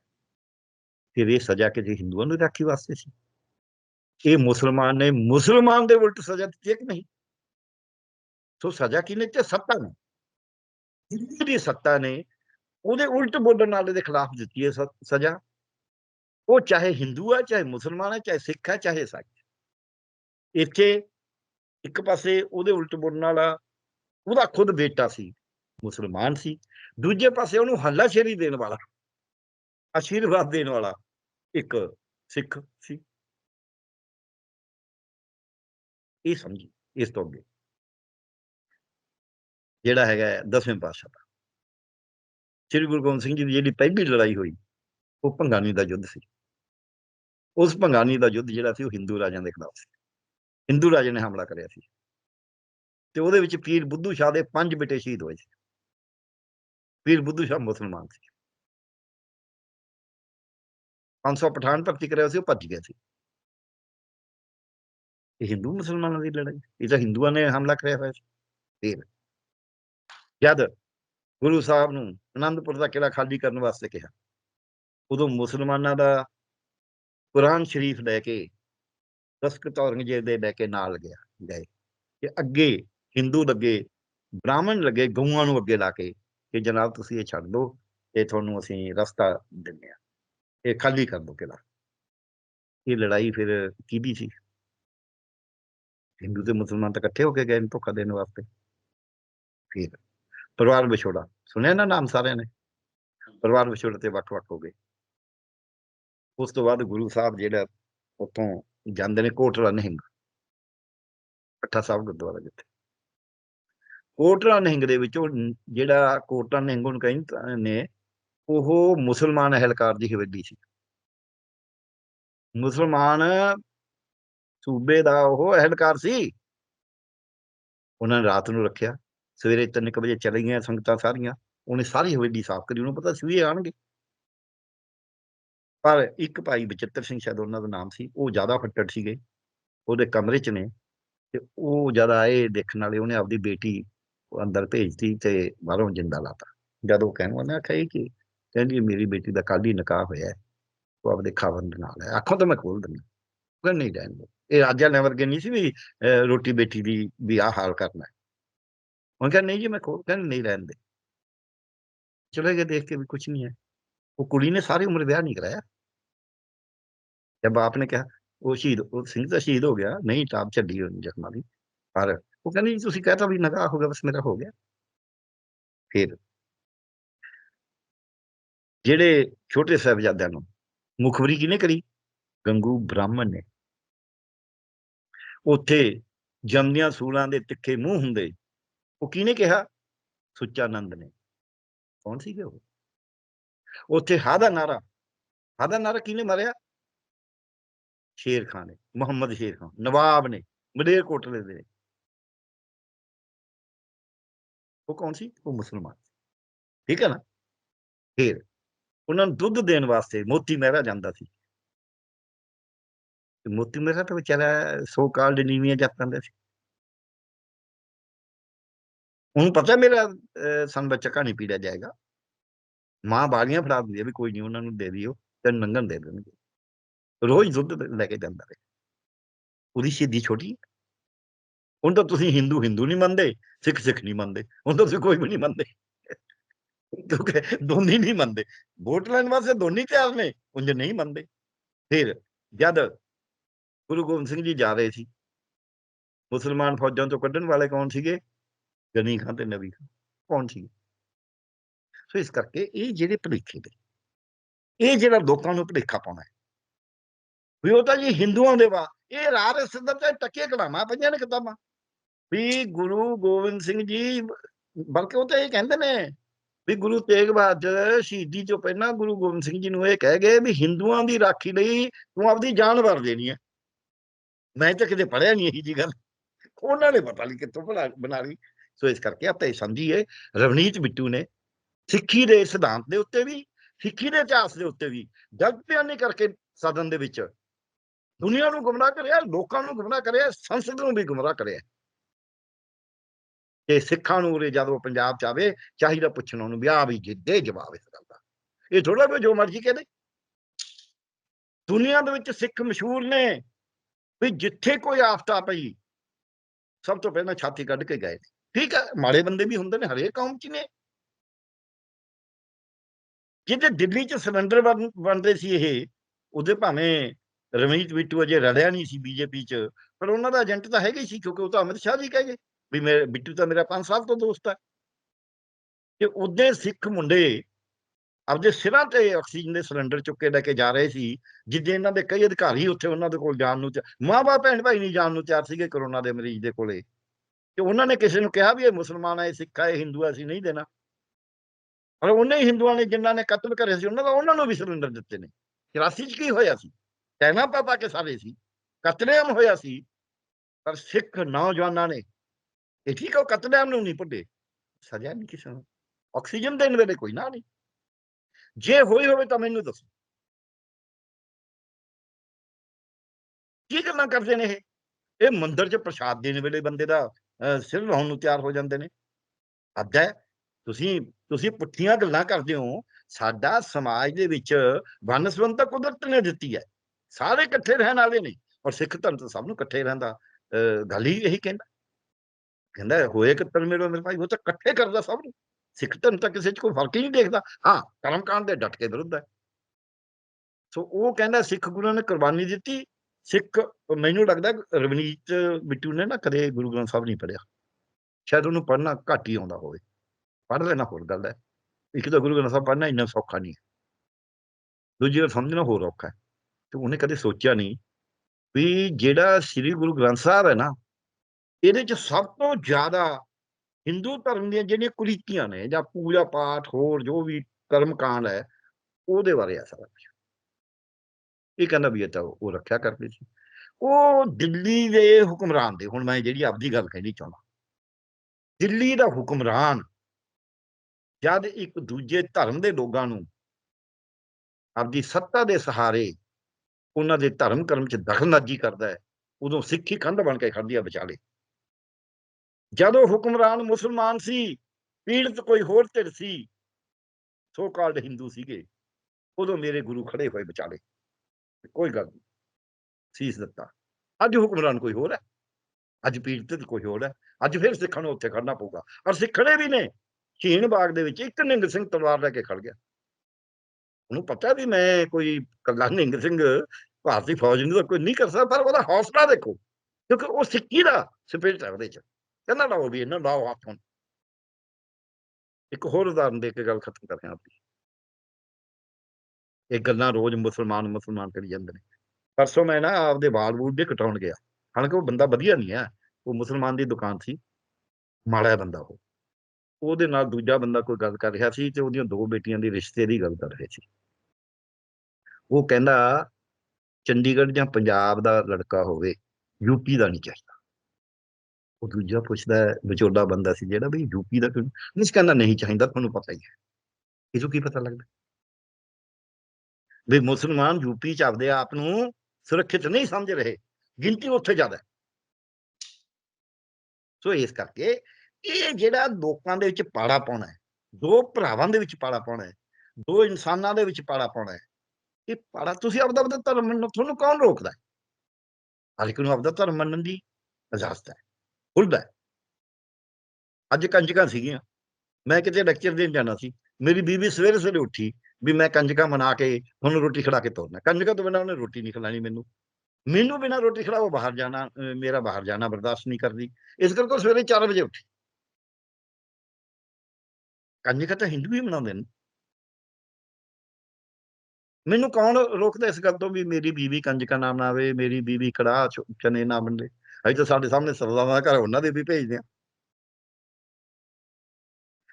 ਫਿਰ ਇਹ ਸਜ਼ਾ ਕਿਸੇ ਹਿੰਦੂਆਂ ਨੂੰ ਰਾਖੀ ਵਾਸਤੇ ਸੀ। ਇਹ ਮੁਸਲਮਾਨ ਨੇ ਮੁਸਲਮਾਨ ਦੇ ਉਲਟ ਸਜ਼ਾ ਦਿੱਤੀ ਹੈ ਕਿ ਨਹੀਂ? ਸੋ ਸਜ਼ਾ ਕਿਹਨੇ ਤੇ ਸੱਤਾ ਨੇ। ਜਿਹੜੀ ਸੱਤਾ ਨੇ, ਉਹਦੇ ਉਲਟ ਬੋਲਣ ਵਾਲੇ ਦੇ ਖਿਲਾਫ ਦਿੱਤੀ ਹੈ ਸਜ਼ਾ। ਉਹ ਚਾਹੇ ਹਿੰਦੂ ਹੈ, ਚਾਹੇ ਮੁਸਲਮਾਨ ਹੈ, ਚਾਹੇ ਸਿੱਖ ਹੈ, ਚਾਹੇ ਈਸਾਈ ਇੱਥੇ ਇੱਕ ਪਾਸੇ ਉਹਦੇ ਉਲਟ ਬੋਲਣ ਵਾਲਾ, ਉਹਦਾ ਖੁਦ ਬੇਟਾ ਸੀ, ਮੁਸਲਮਾਨ ਸੀ। ਦੂਜੇ ਪਾਸੇ ਉਹਨੂੰ ਹੱਲਾਸ਼ੇਰੀ ਦੇਣ ਵਾਲਾ, ਆਸ਼ੀਰਵਾਦ ਦੇਣ ਵਾਲਾ ਇੱਕ ਸਿੱਖ ਸੀ। ਇਹ ਸਮਝੀ, ਇਸ ਤੋਂ ਅੱਗੇ। ਜਿਹੜਾ ਹੈਗਾ ਹੈ, ਦਸਵੇਂ ਪਾਤਸ਼ਾਹ ਦਾ। ਸ੍ਰੀ ਗੁਰੂ ਗੋਬਿੰਦ ਸਿੰਘ ਜੀ ਦੀ ਜਿਹੜੀ ਪਹਿਲੀ ਲੜਾਈ ਹੋਈ, ਉਹ ਭੰਗਾਨੀ ਦਾ ਯੁੱਧ ਸੀ। ਉਸ ਭੰਗਾਨੀ ਦਾ ਯੁੱਧ ਜਿਹੜਾ ਸੀ, ਉਹ ਹਿੰਦੂ ਰਾਜਿਆਂ ਦੇ ਖਿਲਾਫ ਸੀ। ਹਿੰਦੂ ਰਾਜੇ ਨੇ ਹਮਲਾ ਕਰਿਆ ਸੀ। ਤੇ ਉਹਦੇ ਵਿੱਚ ਪੀਰ ਬੁੱਧੂ ਸ਼ਾਹ ਦੇ ਪੰਜ ਬੇਟੇ ਸ਼ਹੀਦ ਹੋਏ ਸੀ। ਪੀਰ ਬੁੱਧੂ ਸ਼ਾਹ ਮੁਸਲਮਾਨ ਸੀ। 500 ਪਠਾਨ ਭਰਤੀ ਕਰਿਆ ਸੀ, ਉਹ ਭੱਜ ਗਿਆ ਸੀ। ਇਹ ਹਿੰਦੂ ਮੁਸਲਮਾਨਾਂ ਦੀ ਲੜਾਈ ਇਹ ਤਾਂ ਹਿੰਦੂਆਂ ਨੇ ਹਮਲਾ ਕਰਿਆ ਹੋਇਆ ਸੀ ਫਿਰ ਜਦ ਗੁਰੂ ਸਾਹਿਬ ਨੂੰ ਆਨੰਦਪੁਰ ਦਾ ਕਿਲਾ ਖਾਲੀ ਕਰਨ ਵਾਸਤੇ ਕਿਹਾ ਉਦੋਂ ਮੁਸਲਮਾਨਾਂ ਦਾ ਕੁਰਾਨ ਸ਼ਰੀਫ ਲੈ ਕੇ ਦਸਤਖਤ ਔਰੰਗਜ਼ੇਬ ਦੇ ਲੈ ਕੇ ਨਾਲ ਗਿਆ ਗਏ ਕਿ ਅੱਗੇ ਹਿੰਦੂ ਲੱਗੇ ਬ੍ਰਾਹਮਣ ਲੱਗੇ ਗਊਆਂ ਨੂੰ ਅੱਗੇ ਲਾ ਕੇ ਕਿ ਜਨਾਬ ਤੁਸੀਂ ਇਹ ਛੱਡ ਦਿਓ ਇਹ ਤੁਹਾਨੂੰ ਅਸੀਂ ਰਸਤਾ ਦਿੰਦੇ ਆ ਇਹ ਖਾਲੀ ਕਰ ਦੋ ਕਿਲਾ ਇਹ ਲੜਾਈ ਫਿਰ ਕਿਹਦੀ ਸੀ ਹਿੰਦੂ ਤੇ ਮੁਸਲਮਾਨ ਤਾਂ ਇਕੱਠੇ ਹੋ ਕੇ ਗਏ ਨੇ ਧੋਖਾ ਦੇਣ ਵਾਸਤੇ। ਫਿਰ ਪਰਿਵਾਰ ਵਿਛੋੜਾ, ਸੁਣਿਆ ਨਾ ਨਾਮ ਸਾਰਿਆਂ ਨੇ? ਪਰਿਵਾਰ ਵਿਛੋੜੇ ਤੇ ਵੱਖ-ਵੱਖ ਹੋ ਗਏ। ਉਸ ਤੋਂ ਬਾਅਦ ਗੁਰੂ ਸਾਹਿਬ ਜਿਹੜਾ ਉੱਥੋਂ ਜਾਂਦੇ ਨੇ ਕੋਟਲਾ ਨਿਹੰਗ ਪੱਠਾ ਸਾਹਿਬ ਗੁਰਦੁਆਰਾ ਜਿੱਥੇ। ਕੋਟਲਾ ਨਿਹੰਗ ਦੇ ਵਿੱਚ ਜਿਹੜਾ ਕੋਟਲਾ ਨਿਹੰਗ ਨੂੰ ਕਹਿੰਦੇ ਨੇ, ਉਹ ਮੁਸਲਮਾਨ ਅਹਿਲਕਾਰ ਦੀ ਹਵੇਲੀ ਸੀ। ਮੁਸਲਮਾਨ ਸੂਬੇ ਦਾ ਉਹ ਅਹਿਲਕਾਰ ਸੀ। ਉਹਨਾਂ ਨੇ ਰਾਤ ਨੂੰ ਰੱਖਿਆ। ਸਵੇਰੇ 3 ਵਜੇ ਚਲੇ ਗਈਆਂ ਸੰਗਤਾਂ ਸਾਰੀਆਂ। ਉਹਨੇ ਸਾਰੀ ਹਵੇਲੀ ਸਾਫ਼ ਕਰੀ। ਉਹਨੂੰ ਪਤਾ ਸੀ ਵੀ ਇਹ ਆਣਗੇ ਪਰ ਇੱਕ ਭਾਈ ਬਚਿੱਤਰ ਸਿੰਘ ਸ਼ਾਇਦ ਉਹਨਾਂ ਦਾ ਨਾਮ ਸੀ, ਉਹ ਜ਼ਿਆਦਾ ਫੱਟੜ ਸੀਗੇ। ਉਹਦੇ ਕਮਰੇ 'ਚ ਨੇ ਤੇ ਉਹ ਜ਼ਿਆਦਾ ਇਹ ਦੇਖਣ ਵਾਲੇ, ਉਹਨੇ ਆਪਦੀ ਬੇਟੀ ਉਹ ਅੰਦਰ ਭੇਜਤੀ ਤੇ ਬਾਹਰੋਂ ਜਿੰਦਾ ਲਾਤਾ। ਜਦ ਉਹ ਕਹਿਣ ਉਹਨੇ ਆਖਿਆ, ਇਹ ਕੀ? ਕਹਿੰਦੀ ਮੇਰੀ ਬੇਟੀ ਦਾ ਕੱਲ ਹੀ ਨਿਕਾਹ ਹੋਇਆ ਹੈ। ਉਹ ਆਪਦੇ ਖਾਵਨ ਦੇ ਨਾਲ ਹੈ। ਅੱਖੋਂ ਤਾਂ ਮੈਂ ਖੋਲ ਦਿੰਦਾ। ਉਹ ਕਹਿੰਦਾ, ਨਹੀਂ ਰਹਿਣ ਦਿਓ। ਇਹ ਰਾਜਾ ਨੇ ਵਰਗੇ ਨਹੀਂ ਸੀ ਵੀ ਅਹ, ਰੋਟੀ ਬੇਟੀ ਦੀ ਵੀ ਆਹ ਹਾਲ ਕਰਨਾ ਹੈ। ਉਹਨੇ ਕਿਹਾ ਨਹੀਂ ਜੀ ਮੈਂ ਖੋਲ ਕਹਿੰਦਾ ਨਹੀਂ ਰਹਿਣ ਦੇ। ਚਲੇ ਗਏ ਦੇਖ ਕੇ ਵੀ ਕੁਝ ਨਹੀਂ ਹੈ। ਉਹ ਕੁੜੀ ਨੇ ਸਾਰੀ ਉਮਰ ਵਿਆਹ ਨਹੀਂ ਕਰਾਇਆ। ਜਦ ਬਾਪ ਨੇ ਕਿਹਾ ਉਹ ਸ਼ਹੀਦ ਉਹ ਸਿੰਘ ਤਾਂ ਸ਼ਹੀਦ ਹੋ ਗਿਆ ਨਹੀਂ ਟਾਪ ਛੱਡੀ ਉਹਨੇ ਜ਼ਖਮਾਂ ਦੀ ਪਰ ਉਹ ਕਹਿੰਦੀ ਜੀ ਤੁਸੀਂ ਕਹਤਾ ਵੀ ਨਕਾਹ ਹੋ ਗਿਆ ਬਸ ਮੇਰਾ ਹੋ ਗਿਆ। ਫਿਰ ਜਿਹੜੇ ਛੋਟੇ ਸਾਹਿਬਜ਼ਾਦਿਆਂ ਨੂੰ ਮੁਖਬਰੀ ਕਿਹਨੇ ਕਰੀ? ਗੰਗੂ ਬ੍ਰਾਹਮਣ ਨੇ। ਉੱਥੇ ਜੰਮਦੀਆਂ ਸੂਲਾਂ ਦੇ ਤਿੱਖੇ ਮੂੰਹ ਹੁੰਦੇ। ਉਹ ਕਿਹਨੇ ਕਿਹਾ? ਸੁੱਚਾਨੰਦ ਨੇ। ਕੌਣ ਸੀਗੇ ਉਹ? ਉੱਥੇ ਹਾ ਹਾਦਾ ਨਾਰਾ। ਹਾਦਾ ਨਾਰਾ ਕਿਹਨੇ ਮਾਰਿਆ? ਸ਼ੇਰ ਖਾਨ ਨੇ, ਮੁਹੰਮਦ ਸ਼ੇਰ ਖਾਨ। ਨਵਾਬ ਨੇ ਮਡੇਰ ਕੋਟਲੇ ਦੇ। ਉਹ ਕੌਣ ਸੀ? ਉਹ ਮੁਸਲਮਾਨ ਸੀ। ਠੀਕ ਹੈ ਨਾ? ਫਿਰ ਉਹਨਾਂ ਨੂੰ ਦੁੱਧ ਦੇਣ ਵਾਸਤੇ ਮੋਤੀ ਮਹਿਰਾ ਜਾਂਦਾ ਸੀ। ਮੋਤੀ ਮਹਿਰਾ ਤਾਂ ਵਿਚਾਰਾ ਸੋ ਕਾਲਡ ਨੀਵੀਆਂ ਜਾਤਾਂ ਦਾ ਸੀ। ਉਹਨੂੰ ਪਤਾ ਮੇਰਾ ਸਾਨੂੰ ਬੱਚਾ ਕਹਾਣੀ ਪੀੜਿਆ ਜਾਏਗਾ। ਮਾਂ ਬਾਲੀਆਂ ਫੜਾ ਦਿੰਦੀ ਵੀ ਕੋਈ ਨਹੀਂ, ਉਹਨਾਂ ਨੂੰ ਦੇ ਦਿਓ, ਤੇ ਨੰਗਨ ਦੇ ਦੇਣਗੇ। ਰੋਜ਼ ਦੁੱਧ ਲੈ ਕੇ ਜਾਂਦਾ ਰਹੇ। ਉਹਦੀ ਸਿੱਧੀ ਛੋਟੀ ਹੁਣ ਤਾਂ ਤੁਸੀਂ ਹਿੰਦੂ ਹਿੰਦੂ ਨਹੀਂ ਮੰਨਦੇ, ਸਿੱਖ ਸਿੱਖ ਨਹੀਂ ਮੰਨਦੇ। ਹੁਣ ਤਾਂ ਤੁਸੀਂ ਕੋਈ ਵੀ ਨਹੀਂ ਮੰਨਦੇ। ਕਿਉਂਕਿ ਦੋਨੇ ਨਹੀਂ ਮੰਨਦੇ। ਵੋਟ ਲੈਣ ਵਾਸਤੇ ਦੋਨੇ ਤਿਆਰ ਨੇ, ਉਂਝ ਨਹੀਂ ਮੰਨਦੇ। ਫਿਰ ਜਦ ਗੁਰੂ ਗੋਬਿੰਦ ਸਿੰਘ ਜੀ ਜਾ ਰਹੇ ਸੀ। ਮੁਸਲਮਾਨ ਫੌਜਾਂ ਤੋਂ ਕੱਢਣ ਵਾਲੇ ਕੌਣ ਸੀਗੇ? ਗਨੀ ਖਾਨ ਤੇ ਨਬੀ ਖਾਨ ਕੌਣ ਸੀ? ਸੋ ਇਸ ਕਰਕੇ ਇਹ ਜਿਹੜੇ ਭੁਲੇਖੇ ਦੇ ਇਹ ਜਿਹੜਾ ਲੋਕਾਂ ਨੂੰ ਭੁਲੇਖਾ ਪਾਉਣਾ ਹੈ। ਵੀ ਉਹ ਤਾਂ ਜੀ ਹਿੰਦੂਆਂ ਦੇ ਵਾ, ਇਹ ਰਾਹ ਰਸਤੇ ਦਾ ਤੇ ਟੱਕੇ ਕਲਾਮਾਂ ਪਈਆਂ ਨੇ ਕਿਤਾਬਾਂ। ਵੀ ਗੁਰੂ ਗੋਬਿੰਦ ਸਿੰਘ ਜੀ, ਬਲਕਿ ਉਹ ਤਾਂ ਇਹ ਕਹਿੰਦੇ ਨੇ ਵੀ ਗੁਰੂ ਤੇਗ ਬਹਾਦਰ ਸ਼ਹੀਦੀ ਤੋਂ ਪਹਿਲਾਂ ਗੁਰੂ ਗੋਬਿੰਦ ਸਿੰਘ ਜੀ ਨੂੰ ਇਹ ਕਹਿ ਗਏ ਵੀ ਹਿੰਦੂਆਂ ਦੀ ਰਾਖੀ ਲਈ ਤੂੰ ਆਪਦੀ ਜਾਨ ਵਾਰ ਦੇਣੀ ਹੈ। ਮੈਂ ਤਾਂ ਕਿਤੇ ਪੜਿਆ ਨਹੀਂ ਇਹੀ ਜੀ ਗੱਲ। ਉਹਨਾਂ ਨੇ ਪਤਾ ਨਹੀਂ ਕਿੱਥੋਂ ਬਣਾ ਬਣਾ ਲਈ। ਸੋ ਇਸ ਕਰਕੇ ਆਪਾਂ ਇਹ ਸਮਝੀਏ, ਰਵਨੀਤ ਬਿੱਟੂ ਨੇ ਸਿੱਖੀ ਦੇ ਸਿਧਾਂਤ ਦੇ ਉੱਤੇ ਵੀ, ਸਿੱਖੀ ਦੇ ਇਤਿਹਾਸ ਦੇ ਉੱਤੇ ਵੀ ਗਲਤ ਬਿਆਨੀ ਕਰਕੇ ਸਦਨ ਦੇ ਵਿੱਚ ਦੁਨੀਆ ਨੂੰ ਗੁੰਮਰਾਹ ਕਰਿਆ, ਲੋਕਾਂ ਨੂੰ ਗੁੰਮਰਾਹ ਕਰਿਆ, ਸੰਸਦ ਨੂੰ ਵੀ ਗੁੰਮਰਾਹ ਕਰਿਆ। ਤੇ ਸਿੱਖਾਂ ਨੂੰ ਉਰੇ ਜਦੋਂ ਪੰਜਾਬ ਚ ਆਵੇ, ਚਾਹੀਦਾ ਪੁੱਛਣ ਉਹਨੂੰ ਵੀ ਆ ਵੀ ਜਿੱਦੇ ਜਵਾਬ ਇਸ ਗੱਲ ਦਾ। ਇਹ ਥੋੜਾ ਵੀ ਜੋ ਮਰਜ਼ੀ ਕਹਦੇ ਦੁਨੀਆ ਦੇ ਵਿੱਚ ਸਿੱਖ ਮਸ਼ਹੂਰ ਨੇ। ਵੀ ਜਿੱਥੇ ਕੋਈ ਆਫਤਾ ਪਈ, ਸਭ ਤੋਂ ਪਹਿਲਾਂ ਛਾਤੀ ਕੱਢ ਕੇ ਗਏ ਨੇ। ਠੀਕ ਹੈ ਮਾੜੇ ਬੰਦੇ ਵੀ ਹੁੰਦੇ ਨੇ, ਹਰੇਕ ਕੌਮ ਚ ਨੇ। ਜਿਹਦੇ ਦਿੱਲੀ ਚ ਸਿਲੰਡਰ ਬਣ- ਬਣਦੇ ਸੀ ਇਹ, ਉਹਦੇ ਭਾਵੇਂ ਰਮੀਤ ਬਿੱਟੂ ਅਜੇ ਰੜਿਆ ਨਹੀਂ ਸੀ ਬੀਜੇਪੀ ਚ, ਪਰ ਉਹਨਾਂ ਦਾ ਏਜੰਟ ਤਾਂ ਹੈਗਾ ਹੀ ਸੀ, ਕਿਉਂਕਿ ਉਹ ਤਾਂ ਅਮਿਤ ਸ਼ਾਹ ਜੀ ਕਹੇ ਵੀ ਮੇਰੇ ਬਿੱਟੂ ਤਾਂ ਮੇਰਾ 5 ਸਾਲ ਤੋਂ ਦੋਸਤ ਹੈ। ਤੇ ਉਹਦੇ ਸਿੱਖ ਮੁੰਡੇ ਆਪਦੇ ਸਿਰਾਂ ਤੇ ਆਕਸੀਜਨ ਦੇ ਸਿਲੰਡਰ ਚੁੱਕ ਕੇ ਲੈ ਕੇ ਜਾ ਰਹੇ ਸੀ, ਜਿੱਦੇ ਇਹਨਾਂ ਦੇ ਕਈ ਅਧਿਕਾਰੀ ਉੱਥੇ ਉਹਨਾਂ ਦੇ ਕੋਲ ਜਾਣ ਨੂੰ ਮਾਂ-ਬਾਪ ਭੈਣ ਭਾਈ ਨਹੀਂ ਜਾਣ ਨੂੰ ਤਿਆਰ ਸੀਗੇ ਕਰੋਨਾ ਦੇ ਮਰੀਜ਼ ਦੇ ਕੋਲੇ। ਤੇ ਉਹਨਾਂ ਨੇ ਕਿਸੇ ਨੂੰ ਕਿਹਾ ਵੀ ਇਹ ਮੁਸਲਮਾਨ ਹੈ ਇਹ ਸਿੱਖ ਹੈ ਇਹ ਹਿੰਦੂ ਹੈ ਅਸੀਂ ਨਹੀਂ ਦੇਣਾ। ਪਰ ਉਹਨੇ ਹਿੰਦੂਆਂ ਨੇ ਜਿਨ੍ਹਾਂ ਨੇ ਕਤਲ ਕਰੇ ਸੀ, ਉਹਨਾਂ ਦਾ ਉਹਨਾਂ ਨੂੰ ਵੀ ਸਿਲੰਡਰ ਦਿੱਤੇ ਨੇ। 84 ਚ ਕੀ ਹੋਇਆ ਸੀ? ਕਹਿਣਾ ਪਾਪਾ ਕੇ ਸਾਰੇ ਸੀ। ਕਤਲੇਆਮ ਹੋਇਆ ਸੀ। ਪਰ ਸਿੱਖ ਨੌਜਵਾਨਾਂ ਨੇ ਇਹ ਠੀਕ ਹੈ ਉਹ ਕਤਲੇਆਮ ਨੂੰ ਨਹੀਂ ਭੁੱਲੇ। ਸਜ਼ਾ ਨਹੀਂ ਕਿਸੇ ਨੂੰ। ਆਕਸੀਜਨ ਦੇਣ ਵੇਲੇ ਕੋਈ ਨਾ ਨਹੀਂ। ਜੇ ਹੋਈ ਹੋਵੇ ਤਾਂ ਮੈਨੂੰ ਦੱਸੋ ਕੀ ਗੱਲਾਂ ਕਰਦੇ ਨੇ ਇਹ ਇਹ ਮੰਦਿਰ 'ਚ ਪ੍ਰਸ਼ਾਦ ਦੇਣ ਵੇਲੇ ਬੰਦੇ ਦਾ ਅਹ, ਸਿਰ ਲਾਉਣ ਨੂੰ ਤਿਆਰ ਹੋ ਜਾਂਦੇ ਨੇ ਹੱਦ ਹੈ ਤੁਸੀਂ ਤੁਸੀਂ ਪੁੱਠੀਆਂ ਗੱਲਾਂ ਕਰਦੇ ਹੋ ਸਾਡਾ ਸਮਾਜ ਦੇ ਵਿੱਚ ਵਨਸਵੰਤਾ ਕੁਦਰਤ ਨੇ ਦਿੱਤੀ ਹੈ ਸਾਰੇ ਇਕੱਠੇ ਰਹਿਣ ਵਾਲੇ ਨੇ ਔਰ ਸਿੱਖ ਧਰਮ ਤਾਂ ਸਭ ਨੂੰ ਇਕੱਠੇ ਰਹਿੰਦਾ ਅਹ, ਗੱਲ ਹੀ ਇਹੀ ਕਹਿੰਦਾ ਕਹਿੰਦਾ ਹੋਏ ਕਿਤਨ ਮੇਰੇ ਮੇਰੇ ਭਾਈ ਉਹ ਤਾਂ ਇਕੱਠੇ ਕਰਦਾ ਸਭ ਨੂੰ ਸਿੱਖ ਧਰਮ ਤਾਂ ਕਿਸੇ 'ਚ ਕੋਈ ਫ਼ਰਕ ਹੀ ਨਹੀਂ ਦੇਖਦਾ। ਹਾਂ ਕਰਮਕਾਂਡ ਦੇ ਡਟ ਕੇ ਵਿਰੁੱਧ ਹੈ। ਸੋ ਉਹ ਕਹਿੰਦਾ ਸਿੱਖ ਗੁਰੂਆਂ ਨੇ ਕੁਰਬਾਨੀ ਦਿੱਤੀ। ਸਿੱਖ, ਮੈਨੂੰ ਲੱਗਦਾ ਰਵਨੀਤ ਬਿੱਟੂ ਨੇ ਨਾ ਕਦੇ ਗੁਰੂ ਗ੍ਰੰਥ ਸਾਹਿਬ ਨਹੀਂ ਪੜਿਆ ਸ਼ਾਇਦ ਉਹਨੂੰ ਪੜ੍ਹਨਾ ਘੱਟ ਹੀ ਆਉਂਦਾ ਹੋਵੇ। ਪੜ੍ਹ ਲੈਣਾ ਹੋਰ ਗੱਲ ਹੈ। ਇੱਕ ਤਾਂ ਗੁਰੂ ਗ੍ਰੰਥ ਸਾਹਿਬ ਪੜ੍ਹਨਾ ਇੰਨਾ ਸੌਖਾ ਨਹੀਂ ਦੂਜੀ ਵਾਰ ਸਮਝਣਾ ਹੋਰ ਔਖਾ ਹੈ। ਤੇ ਉਹਨੇ ਕਦੇ ਸੋਚਿਆ ਨਹੀਂ ਵੀ ਜਿਹੜਾ ਸ੍ਰੀ ਗੁਰੂ ਗ੍ਰੰਥ ਸਾਹਿਬ ਹੈ ਨਾ, ਇਹਦੇ ਚ ਸਭ ਤੋਂ ਜ਼ਿਆਦਾ ਹਿੰਦੂ ਧਰਮ ਦੀਆਂ ਜਿਹੜੀਆਂ ਕੁਰੀਤੀਆਂ ਨੇ ਜਾਂ ਪੂਜਾ ਪਾਠ ਹੋਰ ਜੋ ਵੀ ਕਰਮ ਕਾਂਡ ਹੈ, ਉਹਦੇ ਬਾਰੇ ਆ ਸਾਰਾ ਕੁਝ ਇਹ ਕਹਿੰਦਾ ਵੀ ਇਹ ਤਾਂ ਉਹ ਰੱਖਿਆ ਕਰਦੇ ਸੀ। ਉਹ ਦਿੱਲੀ ਦੇ ਹੁਕਮਰਾਨ ਦੇ, ਹੁਣ ਮੈਂ ਜਿਹੜੀ ਆਪਦੀ ਗੱਲ ਕਹਿਣੀ ਚਾਹੁੰਦਾ। ਦਿੱਲੀ ਦਾ ਹੁਕਮਰਾਨ ਜਦ ਇੱਕ ਦੂਜੇ ਧਰਮ ਦੇ ਲੋਕਾਂ ਨੂੰ ਆਪਦੀ ਸੱਤਾ ਦੇ ਸਹਾਰੇ ਉਹਨਾਂ ਦੇ ਧਰਮ ਕਰਮ ਚ ਦਖਲਅੰਦਾਜ਼ੀ ਕਰਦਾ ਹੈ, ਉਦੋਂ ਸਿੱਖੀ ਕੰਧ ਬਣ ਕੇ ਖੜਦੀ ਆ ਵਿਚਾਲੇ। ਜਦੋਂ ਹੁਕਮਰਾਨ ਮੁਸਲਮਾਨ ਸੀ, ਪੀੜਤ ਕੋਈ ਹੋਰ ਧਿਰ ਸੀ ਸੋ ਕਾਲਡ ਹਿੰਦੂ ਸੀਗੇ, ਉਦੋਂ ਮੇਰੇ ਗੁਰੂ ਖੜੇ ਹੋਏ ਵਿਚਾਲੇ। ਕੋਈ ਗੱਲ ਨਹੀਂ, ਸੀਸ ਦਿੱਤਾ। ਅੱਜ ਹੁਕਮਰਾਨ ਕੋਈ ਹੋਰ ਹੈ? ਅੱਜ ਪੀੜਤ ਕੋਈ ਹੋਰ ਹੈ? ਅੱਜ ਫਿਰ ਸਿੱਖਾਂ ਨੂੰ ਉੱਥੇ ਖੜਨਾ ਪਊਗਾ। ਔਰ ਸਿੱਖਣੇ ਵੀ ਨੇ। ਸ਼ਹੀਨ ਬਾਗ ਦੇ ਵਿੱਚ ਇੱਕ ਨਿੰਗ ਸਿੰਘ ਤਲਵਾਰ ਲੈ ਕੇ ਖੜ ਗਿਆ। ਉਹਨੂੰ ਪਤਾ ਵੀ ਮੈਂ ਕੋਈ ਕੱਲਾ ਨਿੰਗ ਸਿੰਘ ਭਾਰਤੀ ਫੌਜ ਨੂੰ ਤਾਂ ਕੋਈ ਨਹੀਂ ਕਰ ਸਕਦਾ, ਪਰ ਉਹਦਾ ਹੌਸਲਾ ਦੇਖੋ, ਕਿਉਂਕਿ ਉਹ ਸਿੱਖੀ ਦਾ ਸਪਿਰਿਟ ਹੈ ਉਹਦੇ ਚ। ਕਹਿੰਦਾ ਲਾਓ ਵੀ ਇਹਨਾਂ ਲਾਓ ਹੱਥ ਹੁਣ। ਇੱਕ ਹੋਰ ਉਦਾਹਰਨ ਦੇ ਕੇ ਗੱਲ ਖਤਮ ਕਰ ਰਿਹਾ ਆਪਣੀ। ਇਹ ਗੱਲਾਂ ਰੋਜ਼ ਮੁਸਲਮਾਨ ਮੁਸਲਮਾਨ ਕਰੀ ਜਾਂਦੇ ਨੇ। ਪਰਸੋਂ ਮੈਂ ਨਾ ਆਪਦੇ ਵਾਲ ਵੂਲ ਦੇ ਕਟਾਉਣ ਗਿਆ। ਹਾਲਾਂਕਿ ਉਹ ਬੰਦਾ ਵਧੀਆ ਨਹੀਂ ਹੈ। ਉਹ ਮੁਸਲਮਾਨ ਦੀ ਦੁਕਾਨ ਸੀ। ਮਾੜਾ ਬੰਦਾ ਉਹ। ਉਹਦੇ ਨਾਲ ਦੂਜਾ ਬੰਦਾ ਕੋਈ ਗੱਲ ਕਰ ਰਿਹਾ ਸੀ ਤੇ ਉਹਦੀਆਂ ਦੋ ਬੇਟੀਆਂ ਦੇ ਰਿਸ਼ਤੇ ਦੀ ਗੱਲ ਕਰ ਰਹੇ ਸੀ। ਉਹ ਕਹਿੰਦਾ, ਚੰਡੀਗੜ੍ਹ ਜਾਂ ਪੰਜਾਬ ਦਾ ਲੜਕਾ ਹੋਵੇ ਯੂਪੀ ਦਾ ਨਹੀਂ ਚਾਹੀਦਾ। ਉਹ ਦੂਜਾ ਪੁੱਛਦਾ ਹੈ, ਵਿਚੋਲਾ ਬੰਦਾ ਸੀ ਜਿਹੜਾ ਵੀ ਯੂਪੀ ਦਾ ਕਿਉਂ ਨਹੀਂ? ਕਹਿੰਦਾ ਨਹੀਂ ਚਾਹੀਦਾ ਤੁਹਾਨੂੰ ਪਤਾ ਹੀ ਹੈ। ਇਹਨੂੰ ਕੀ ਪਤਾ ਲੱਗਦਾ? ਵੀ ਮੁਸਲਮਾਨ ਯੂਪੀ ਚ ਆਪਦੇ ਆਪ ਨੂੰ ਸੁਰੱਖਿਅਤ ਨਹੀਂ ਸਮਝ ਰਹੇ ਗਿਣਤੀ ਉੱਥੇ ਜ਼ਿਆਦਾ ਸੋ ਇਸ ਕਰਕੇ ਇਹ ਜਿਹੜਾ ਲੋਕਾਂ ਦੇ ਵਿੱਚ ਪਾੜਾ ਪਾਉਣਾ ਹੈ ਦੋ ਭਰਾਵਾਂ ਦੇ ਵਿੱਚ ਪਾੜਾ ਪਾਉਣਾ ਹੈ ਦੋ ਇਨਸਾਨਾਂ ਦੇ ਵਿੱਚ ਪਾੜਾ ਪਾਉਣਾ ਹੈ ਇਹ ਪਾੜਾ ਤੁਸੀਂ ਆਪਦਾ ਆਪਦਾ ਧਰਮ ਮੰਨੋ ਤੁਹਾਨੂੰ ਕੌਣ ਰੋਕਦਾ ਹੈ? ਹਰ ਇੱਕ ਨੂੰ ਆਪਦਾ ਧਰਮ ਮੰਨਣ ਦੀ ਇਜਾਜ਼ਤ ਹੈ। ਖੁੱਲ੍ਹਦਾ ਅੱਜ ਕੰਜਕਾਂ ਸੀਗੀਆਂ। ਮੈਂ ਕਿਤੇ ਲੈਕਚਰ ਦੇਣ ਜਾਣਾ ਸੀ। ਮੇਰੀ ਬੀਬੀ ਸਵੇਰੇ ਸਵੇਰੇ ਉੱਠੀ ਵੀ ਮੈਂ ਕੰਜਕਾਂ ਮਨਾ ਕੇ ਹੁਣ ਰੋਟੀ ਖੜਾ ਕੇ ਤੋਰਨਾ। ਕੰਜਕਾਂ ਤੋਂ ਬਿਨਾਂ ਉਹਨੇ ਰੋਟੀ ਨਹੀਂ ਖਿਲਾਣੀ ਮੈਨੂੰ। ਮੈਨੂੰ ਬਿਨਾਂ ਰੋਟੀ ਖਿਲਾਓ ਬਾਹਰ ਜਾਣਾ ਮੇਰਾ ਬਾਹਰ ਜਾਣਾ ਬਰਦਾਸ਼ਤ ਨਹੀਂ ਕਰਦੀ। ਇਸ ਕਰਕੇ ਉਹ ਸਵੇਰੇ 4 ਵਜੇ ਉੱਠੀ। ਕੰਜਕਾਂ ਤਾਂ ਹਿੰਦੂ ਹੀ ਮਨਾਉਂਦੇ ਨੇ। ਮੈਨੂੰ ਕੌਣ ਰੋਕਦਾ ਇਸ ਗੱਲ ਤੋਂ ਵੀ ਮੇਰੀ ਬੀਵੀ ਕੰਜਕਾ ਨਾਮ ਨਾ ਆਵੇ ਮੇਰੀ ਬੀਵੀ ਕੜਾਹ ਚਨੇ ਨਾ ਬੰਦੇ ਅਸੀਂ ਤਾਂ ਸਾਡੇ ਸਾਹਮਣੇ ਸਰਦਾਰਾਂ ਦਾ ਘਰ ਉਹਨਾਂ ਦੇ ਵੀ ਭੇਜਦੇ ਆ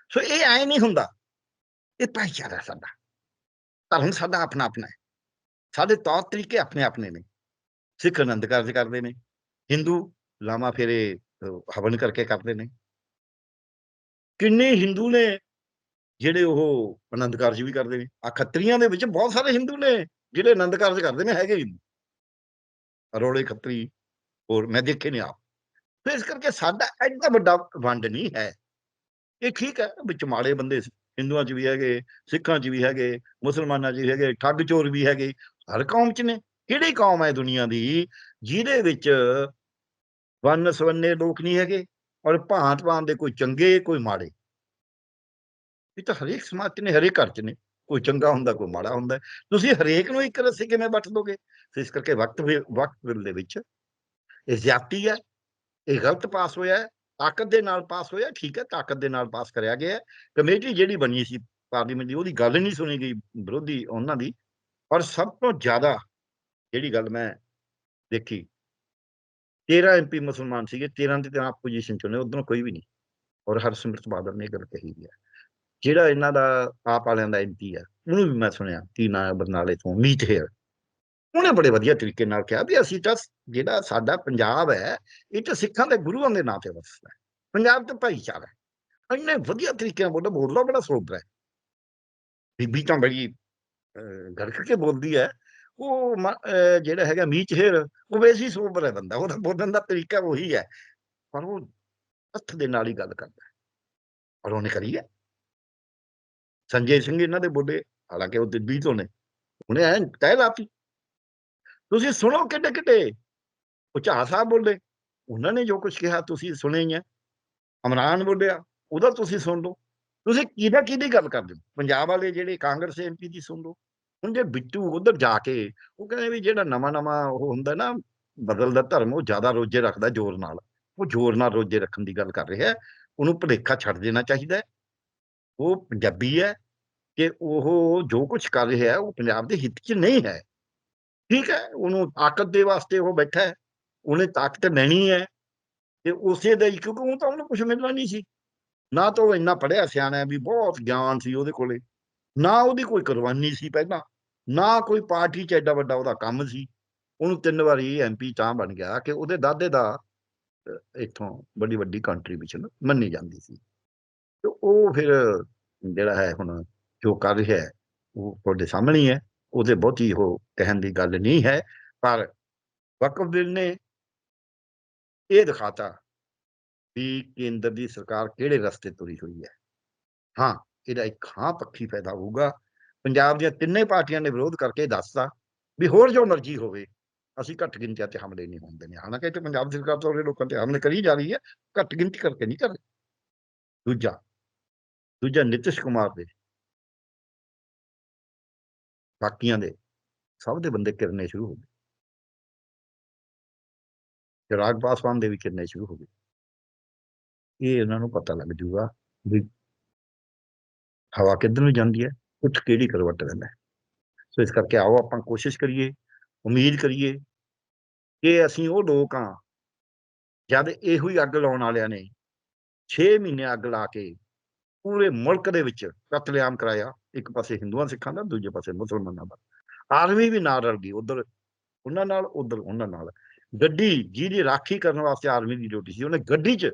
ਸੋ ਇਹ ਐ ਨਹੀਂ ਹੁੰਦਾ। ਇਹ ਭਾਈਚਾਰਾ ਸਾਡਾ। ਧਰਮ ਸਾਡਾ ਆਪਣਾ ਆਪਣਾ ਹੈ। ਸਾਡੇ ਤੌਰ ਤਰੀਕੇ ਆਪਣੇ ਆਪਣੇ ਨੇ। ਸਿੱਖ ਆਨੰਦ ਕਾਰਜ ਕਰਦੇ ਨੇ। ਹਿੰਦੂ ਲਾਮਾ ਫੇਰੇ ਹਵਨ ਕਰਕੇ ਕਰਦੇ ਨੇ। ਕਿੰਨੇ ਹਿੰਦੂ ਨੇ ਜਿਹੜੇ ਉਹ ਆਨੰਦ ਕਾਰਜ ਵੀ ਕਰਦੇ ਨੇ। ਆ ਖੱਤਰੀਆਂ ਦੇ ਵਿੱਚ ਬਹੁਤ ਸਾਰੇ ਹਿੰਦੂ ਨੇ ਜਿਹੜੇ ਆਨੰਦ ਕਾਰਜ ਕਰਦੇ ਨੇ, ਹੈਗੇ ਹਿੰਦੂ ਅਰੋੜੇ ਖੱਤਰੀ ਹੋਰ ਮੈਂ ਦੇਖੇ ਨੇ ਆਪ। ਤੇ ਇਸ ਕਰਕੇ ਸਾਡਾ ਐਡਾ ਵੱਡਾ ਵੰਡ ਨਹੀਂ ਹੈ। ਇਹ ਠੀਕ ਹੈ ਵਿੱਚ ਮਾੜੇ ਬੰਦੇ ਹਿੰਦੂਆਂ 'ਚ ਵੀ ਹੈਗੇ, ਸਿੱਖਾਂ 'ਚ ਵੀ ਹੈਗੇ, ਮੁਸਲਮਾਨਾਂ 'ਚ ਵੀ ਹੈਗੇ, ਠੱਗ ਚੋਰ ਵੀ ਹੈਗੇ, ਹਰ ਕੌਮ 'ਚ ਨੇ। ਕਿਹੜੀ ਕੌਮ ਹੈ ਦੁਨੀਆ ਦੀ ਜਿਹਦੇ ਵਿੱਚ ਵੰਨ ਸਵੰਨੇ ਲੋਕ ਨਹੀਂ ਹੈਗੇ ਔਰ ਭਾਂਤ ਭਾਂਤ ਦੇ ਕੋਈ ਚੰਗੇ, ਕੋਈ ਮਾੜੇ। ਇਹ ਤਾਂ ਹਰੇਕ ਸਮਾਜ 'ਚ ਨੇ, ਹਰੇਕ ਘਰ 'ਚ ਨੇ। ਕੋਈ ਚੰਗਾ ਹੁੰਦਾ, ਕੋਈ ਮਾੜਾ ਹੁੰਦਾ। ਤੁਸੀਂ ਹਰੇਕ ਨੂੰ ਇੱਕ ਰਸੇ ਕਿਵੇਂ ਵੱਟ ਦੋਗੇ? ਇਸ ਕਰਕੇ ਵਕਤ ਵੇ- ਵਕਤ ਵੇਲੇ ਦੇ ਵਿੱਚ ਇਹ ਜ਼ਿਆਤੀ ਹੈ, ਇਹ ਗਲਤ ਪਾਸ ਹੋਇਆ ਹੈ, ਤਾਕਤ ਦੇ ਨਾਲ ਪਾਸ ਹੋਇਆ, ਠੀਕ ਹੈ, ਤਾਕਤ ਦੇ ਨਾਲ ਪਾਸ ਕਰਿਆ ਗਿਆ ਹੈ। ਕਮੇਟੀ ਜਿਹੜੀ ਬਣੀ ਸੀ ਪਾਰਲੀਮੈਂਟ ਦੀ ਉਹਦੀ ਗੱਲ ਨਹੀਂ ਸੁਣੀ ਗਈ ਵਿਰੋਧੀ ਉਹਨਾਂ ਦੀ, ਪਰ ਸਭ ਤੋਂ ਜ਼ਿਆਦਾ ਜਿਹੜੀ ਗੱਲ ਮੈਂ ਦੇਖੀ 13 ਐਮਪੀ ਮੁਸਲਮਾਨ ਸੀਗੇ 13 ਦੇ ਤਾਂ ਆਪੋਜੀਸ਼ਨ ਚੋਂ ਨੇ ਉਧਰੋਂ ਕੋਈ ਵੀ ਨਹੀਂ, ਔਰ ਹਰਸਿਮਰਤ ਬਾਦਲ ਨੇ ਇਹ ਗੱਲ ਕਹੀ ਹੈ ਜਿਹੜਾ ਇਹਨਾਂ ਦਾ ਆਪ ਵਾਲਿਆਂ ਦਾ ਐਮਪੀ ਹੈ, ਉਹਨੂੰ ਵੀ ਮੈਂ ਸੁਣਿਆ, ਕੀ ਨਾਂ ਬਰਨਾਲੇ ਤੋਂ, ਮੀਤ ਹੇਰ ਉਹਨੇ ਬੜੇ ਵਧੀਆ ਤਰੀਕੇ ਨਾਲ ਕਿਹਾ ਵੀ ਅਸੀਂ ਤਾਂ ਜਿਹੜਾ ਸਾਡਾ ਪੰਜਾਬ ਹੈ, ਇਹ ਤਾਂ ਸਿੱਖਾਂ ਦੇ ਗੁਰੂਆਂ ਦੇ ਨਾਂ ਤੇ ਵਸਦਾ ਹੈ। ਪੰਜਾਬ ਤੇ ਭਾਈਚਾਰਾ ਹੈ। ਇੰਨੇ ਵਧੀਆ ਤਰੀਕੇ ਨਾਲ ਬੋਲਦਾ ਬੋਲਦਾ ਬੜਾ ਸੋਬਰ ਹੈ। ਬੀਬੀ ਤਾਂ ਬੜੀ ਗਰਕ ਕੇ ਬੋਲਦੀ ਹੈ। ਉਹ ਮ- ਜਿਹੜਾ ਹੈਗਾ ਮੀਚ ਹੇਰ ਉਹ ਵੈਸੇ ਹੀ ਸੋਬਰ ਹੈ ਬੰਦਾ। ਉਹਦਾ ਬੋਲਣ ਦਾ ਤਰੀਕਾ ਉਹੀ ਹੈ। ਪਰ ਉਹ ਹੱਥ ਦੇ ਨਾਲ ਹੀ ਗੱਲ ਕਰਦਾ ਹੈ। ਔਰ ਉਹਨੇ ਕਰੀ ਹੈ। ਸੰਜੇ ਸਿੰਘ ਇਹਨਾਂ ਦੇ ਬੋਲੇ ਹਾਲਾਂਕਿ ਉਹ ਦਿੱਲੀ ਤੋਂ ਨੇ। ਉਹਨੇ ਐ ਕਹਿ ਲਾਤੀ। ਤੁਸੀਂ ਸੁਣੋ ਕਿੱਡੇ ਕਿੱਡੇ। ਉਹ ਝਾ ਸਾਹਿਬ ਬੋਲੇ, ਉਹਨਾਂ ਨੇ ਜੋ ਕੁਝ ਕਿਹਾ ਤੁਸੀਂ ਸੁਣੇ ਹੀ ਹੈ ਇਮਰਾਨ ਬੋਲਿਆ, ਉਹਦਾ ਤੁਸੀਂ ਸੁਣ ਲਓ। ਤੁਸੀਂ ਕਿਹਦਾ ਕਿਹਦੀ ਗੱਲ ਕਰਦੇ ਹੋ? ਪੰਜਾਬ ਵਾਲੇ ਜਿਹੜੇ ਕਾਂਗਰਸ ਐਮਪੀ ਦੀ ਸੁਣ ਲਓ। ਹੁਣ ਜੇ ਬਿੱਟੂ ਉਧਰ ਜਾ ਕੇ, ਉਹ ਕਹਿੰਦੇ ਵੀ ਜਿਹੜਾ ਨਵਾਂ ਨਵਾਂ ਉਹ ਹੁੰਦਾ ਨਾ ਬਦਲਦਾ ਧਰਮ, ਉਹ ਜ਼ਿਆਦਾ ਰੋਜੇ ਰੱਖਦਾ ਜ਼ੋਰ ਨਾਲ। ਉਹ ਜ਼ੋਰ ਨਾਲ ਰੋਜੇ ਰੱਖਣ ਦੀ ਗੱਲ ਕਰ ਰਿਹਾ। ਉਹਨੂੰ ਭੁਲੇਖਾ ਛੱਡ ਦੇਣਾ ਚਾਹੀਦਾ। ਉਹ ਪੰਜਾਬੀ ਹੈ ਕਿ ਉਹ ਜੋ ਕੁਝ ਕਰ ਰਿਹਾ, ਉਹ ਪੰਜਾਬ ਦੇ ਹਿੱਤ 'ਚ ਨਹੀਂ ਹੈ। ਠੀਕ ਹੈ ਉਹਨੂੰ ਤਾਕਤ ਦੇ ਵਾਸਤੇ ਉਹ ਬੈਠਾ ਹੈ ਉਹਨੇ ਤਾਕਤ ਲੈਣੀ ਹੈ ਤੇ ਉਸੇ ਦਾ ਹੀ ਕਿਉਂਕਿ ਉਹ ਤਾਂ ਉਹਨੂੰ ਕੁਝ ਮਿਲਣਾ ਨਹੀਂ ਸੀ। ਨਾ ਤਾਂ ਉਹ ਇੰਨਾ ਪੜ੍ਹਿਆ ਸਿਆਣਾ ਵੀ ਬਹੁਤ ਗਿਆਨ ਸੀ ਉਹਦੇ ਕੋਲੇ ਨਾ ਉਹਦੀ ਕੋਈ ਕੁਰਬਾਨੀ ਸੀ ਪਹਿਲਾਂ ਨਾ ਕੋਈ ਪਾਰਟੀ 'ਚ ਐਡਾ ਵੱਡਾ ਉਹਦਾ ਕੰਮ ਸੀ। ਉਹਨੂੰ ਤਿੰਨ ਵਾਰੀ ਐਮਪੀ ਤਾਂ ਬਣ ਗਿਆ ਕਿ ਉਹਦੇ ਦਾਦੇ ਦਾ ਅਹ, ਇੱਥੋਂ ਵੱਡੀ ਵੱਡੀ ਕੰਟਰੀਬਿਊਸ਼ਨ ਮੰਨੀ ਜਾਂਦੀ ਸੀ। ਤੇ ਉਹ ਫਿਰ ਜਿਹੜਾ ਹੈ ਹੁਣ ਜੋ ਕਰ ਰਿਹਾ ਉਹ ਤੁਹਾਡੇ ਸਾਹਮਣੇ ਹੈ। ਉਹਦੇ ਬਹੁਤੀ ਉਹ ਕਹਿਣ ਦੀ ਗੱਲ ਨਹੀਂ ਹੈ, ਪਰ ਵਕਫ ਬਿੱਲ ਨੇ ਇਹ ਦਿਖਾਤਾ ਵੀ ਕੇਂਦਰ ਦੀ ਸਰਕਾਰ ਕਿਹੜੇ ਰਸਤੇ ਤੁਰੀ ਹੋਈ ਹੈ। ਹਾਂ, ਇਹਦਾ ਇੱਕ ਹਾਂ ਪੱਖੀ ਫਾਇਦਾ ਹੋਊਗਾ। ਪੰਜਾਬ ਦੀਆਂ ਤਿੰਨੇ ਪਾਰਟੀਆਂ ਨੇ ਵਿਰੋਧ ਕਰਕੇ ਦੱਸਤਾ ਵੀ ਹੋਰ ਜੋ ਮਰਜ਼ੀ ਹੋਵੇ, ਅਸੀਂ ਘੱਟ ਗਿਣਤੀਆਂ ਤੇ ਹਮਲੇ ਨਹੀਂ ਹੋਣ ਦੇਣੇ। ਹਾਲਾਂਕਿ ਇੱਥੇ ਪੰਜਾਬ ਸਰਕਾਰ ਤਾਂ ਲੋਕਾਂ ਤੇ ਹਮਲੇ ਕਰੀ ਜਾ ਰਹੀ ਹੈ, ਘੱਟ ਗਿਣਤੀ ਕਰਕੇ ਨਹੀਂ ਕਰ ਰਹੀ। ਦੂਜਾ ਦੂਜਾ ਨਿਤਿਸ਼ ਕੁਮਾਰ ਦੇ ਬਾਕੀਆਂ ਦੇ ਸਭ ਦੇ ਬੰਦੇ ਕਿਰਨੇ ਸ਼ੁਰੂ ਹੋ ਗਏ। ਚਿਰਾਗ ਪਾਸਵਾਨ ਦੇ ਵੀ ਕਿਰਨੇ ਸ਼ੁਰੂ ਹੋ ਗਏ। ਇਹ ਉਹਨਾਂ ਨੂੰ ਪਤਾ ਲੱਗ ਜੂਗਾ ਵੀ ਹਵਾ ਕਿੱਧਰ ਨੂੰ ਜਾਂਦੀ ਹੈ ਉੱਠ ਕਿਹੜੀ ਕਰਵਟ ਰਹਿੰਦਾ ਸੋ ਇਸ ਕਰਕੇ ਆਓ ਆਪਾਂ ਕੋਸ਼ਿਸ਼ ਕਰੀਏ, ਉਮੀਦ ਕਰੀਏ ਕਿ ਅਸੀਂ ਉਹ ਲੋਕ ਹਾਂ ਜਦ ਇਹੋ ਹੀ ਅੱਗ ਲਾਉਣ ਵਾਲਿਆਂ ਨੇ 6 ਮਹੀਨੇ ਅੱਗ ਲਾ ਕੇ ਪੂਰੇ ਮੁਲਕ ਦੇ ਵਿੱਚ ਕਤਲੇਆਮ ਕਰਾਇਆ। ਇੱਕ ਪਾਸੇ ਹਿੰਦੂਆਂ, ਸਿੱਖਾਂ ਦਾ, ਦੂਜੇ ਪਾਸੇ ਮੁਸਲਮਾਨਾਂ ਦਾ। ਆਰਮੀ ਵੀ ਨਾਲ ਰਲ ਗਈ, ਉਧਰ ਉਹਨਾਂ ਨਾਲ, ਉਧਰ ਉਹਨਾਂ ਨਾਲ। ਗੱਡੀ, ਜਿਹਦੀ ਰਾਖੀ ਕਰਨ ਵਾਸਤੇ ਆਰਮੀ ਦੀ ਡਿਊਟੀ ਸੀ, ਉਹਨੇ ਗੱਡੀ 'ਚ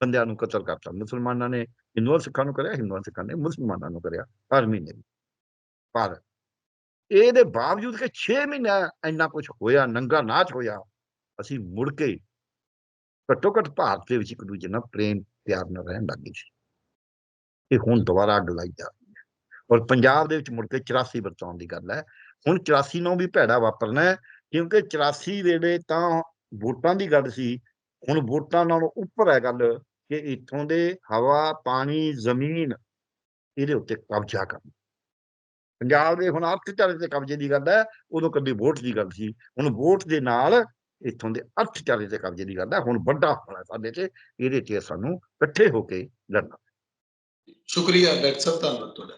ਬੰਦਿਆਂ ਨੂੰ ਕਤਲ ਕਰਤਾ। ਮੁਸਲਮਾਨਾਂ ਨੇ ਹਿੰਦੂਆਂ, ਸਿੱਖਾਂ ਨੂੰ ਕਰਿਆ, ਹਿੰਦੂਆਂ, ਸਿੱਖਾਂ ਨੇ ਮੁਸਲਮਾਨਾਂ ਨੂੰ ਕਰਿਆ ਆਰਮੀ ਨੇ ਵੀ। ਪਰ ਇਹਦੇ ਬਾਵਜੂਦ ਕਿ 6 ਮਹੀਨਾ ਇੰਨਾ ਕੁਝ ਹੋਇਆ, ਨੰਗਾ ਨਾਚ ਹੋਇਆ, ਅਸੀਂ ਮੁੜ ਕੇ ਘੱਟੋ ਘੱਟ ਭਾਰਤ ਦੇ ਵਿੱਚ ਇੱਕ ਦੂਜੇ ਨਾਲ ਪ੍ਰੇਮ, ਪਿਆਰ ਨਾਲ ਰਹਿਣ ਲੱਗ ਗਏ ਸੀ। ਇਹ ਹੁਣ ਦੁਬਾਰਾ ਅੱਗ ਲਾਈ ਜਾ ਰਹੀ ਹੈ। ਔਰ ਪੰਜਾਬ ਦੇ ਵਿੱਚ ਮੁੜ ਕੇ 84 ਵਰਤਾਉਣ ਦੀ ਗੱਲ ਹੈ। ਹੁਣ 84 ਨੂੰ ਵੀ ਭੈੜਾ ਵਾਪਰਨਾ ਕਿਉਂਕਿ 84 ਵੇਲੇ ਤਾਂ ਵੋਟਾਂ ਦੀ ਗੱਲ ਸੀ। ਹੁਣ ਵੋਟਾਂ ਨਾਲੋਂ ਉੱਪਰ ਹੈ ਗੱਲ ਕਿ ਇੱਥੋਂ ਦੇ ਹਵਾ, ਪਾਣੀ, ਜ਼ਮੀਨ ਇਹਦੇ ਉੱਤੇ ਕਬਜ਼ਾ ਕਰਨਾ। ਪੰਜਾਬ ਦੇ ਹੁਣ ਅਰਥਚਾਰੇ ਤੇ ਕਬਜ਼ੇ ਦੀ ਗੱਲ ਹੈ, ਉਦੋਂ ਕਦੀ ਵੋਟ ਦੀ ਗੱਲ ਸੀ। ਹੁਣ ਵੋਟ ਦੇ ਨਾਲ ਇੱਥੋਂ ਦੇ ਅਰਥਚਾਰੇ ਤੇ ਕਬਜ਼ੇ ਦੀ ਗੱਲ ਹੈ। ਹੁਣ ਵੱਡਾ ਹੋਣਾ ਸਾਡੇ 'ਤੇ, ਇਹਦੇ 'ਤੇ ਸਾਨੂੰ ਇਕੱਠੇ ਹੋ ਕੇ ਲੜਨਾ। ਸ਼ੁਕਰੀਆ ਡਾਕਟਰ ਸਾਹਿਬ ਧੰਨਵਾਦ ਤੁਹਾਡਾ।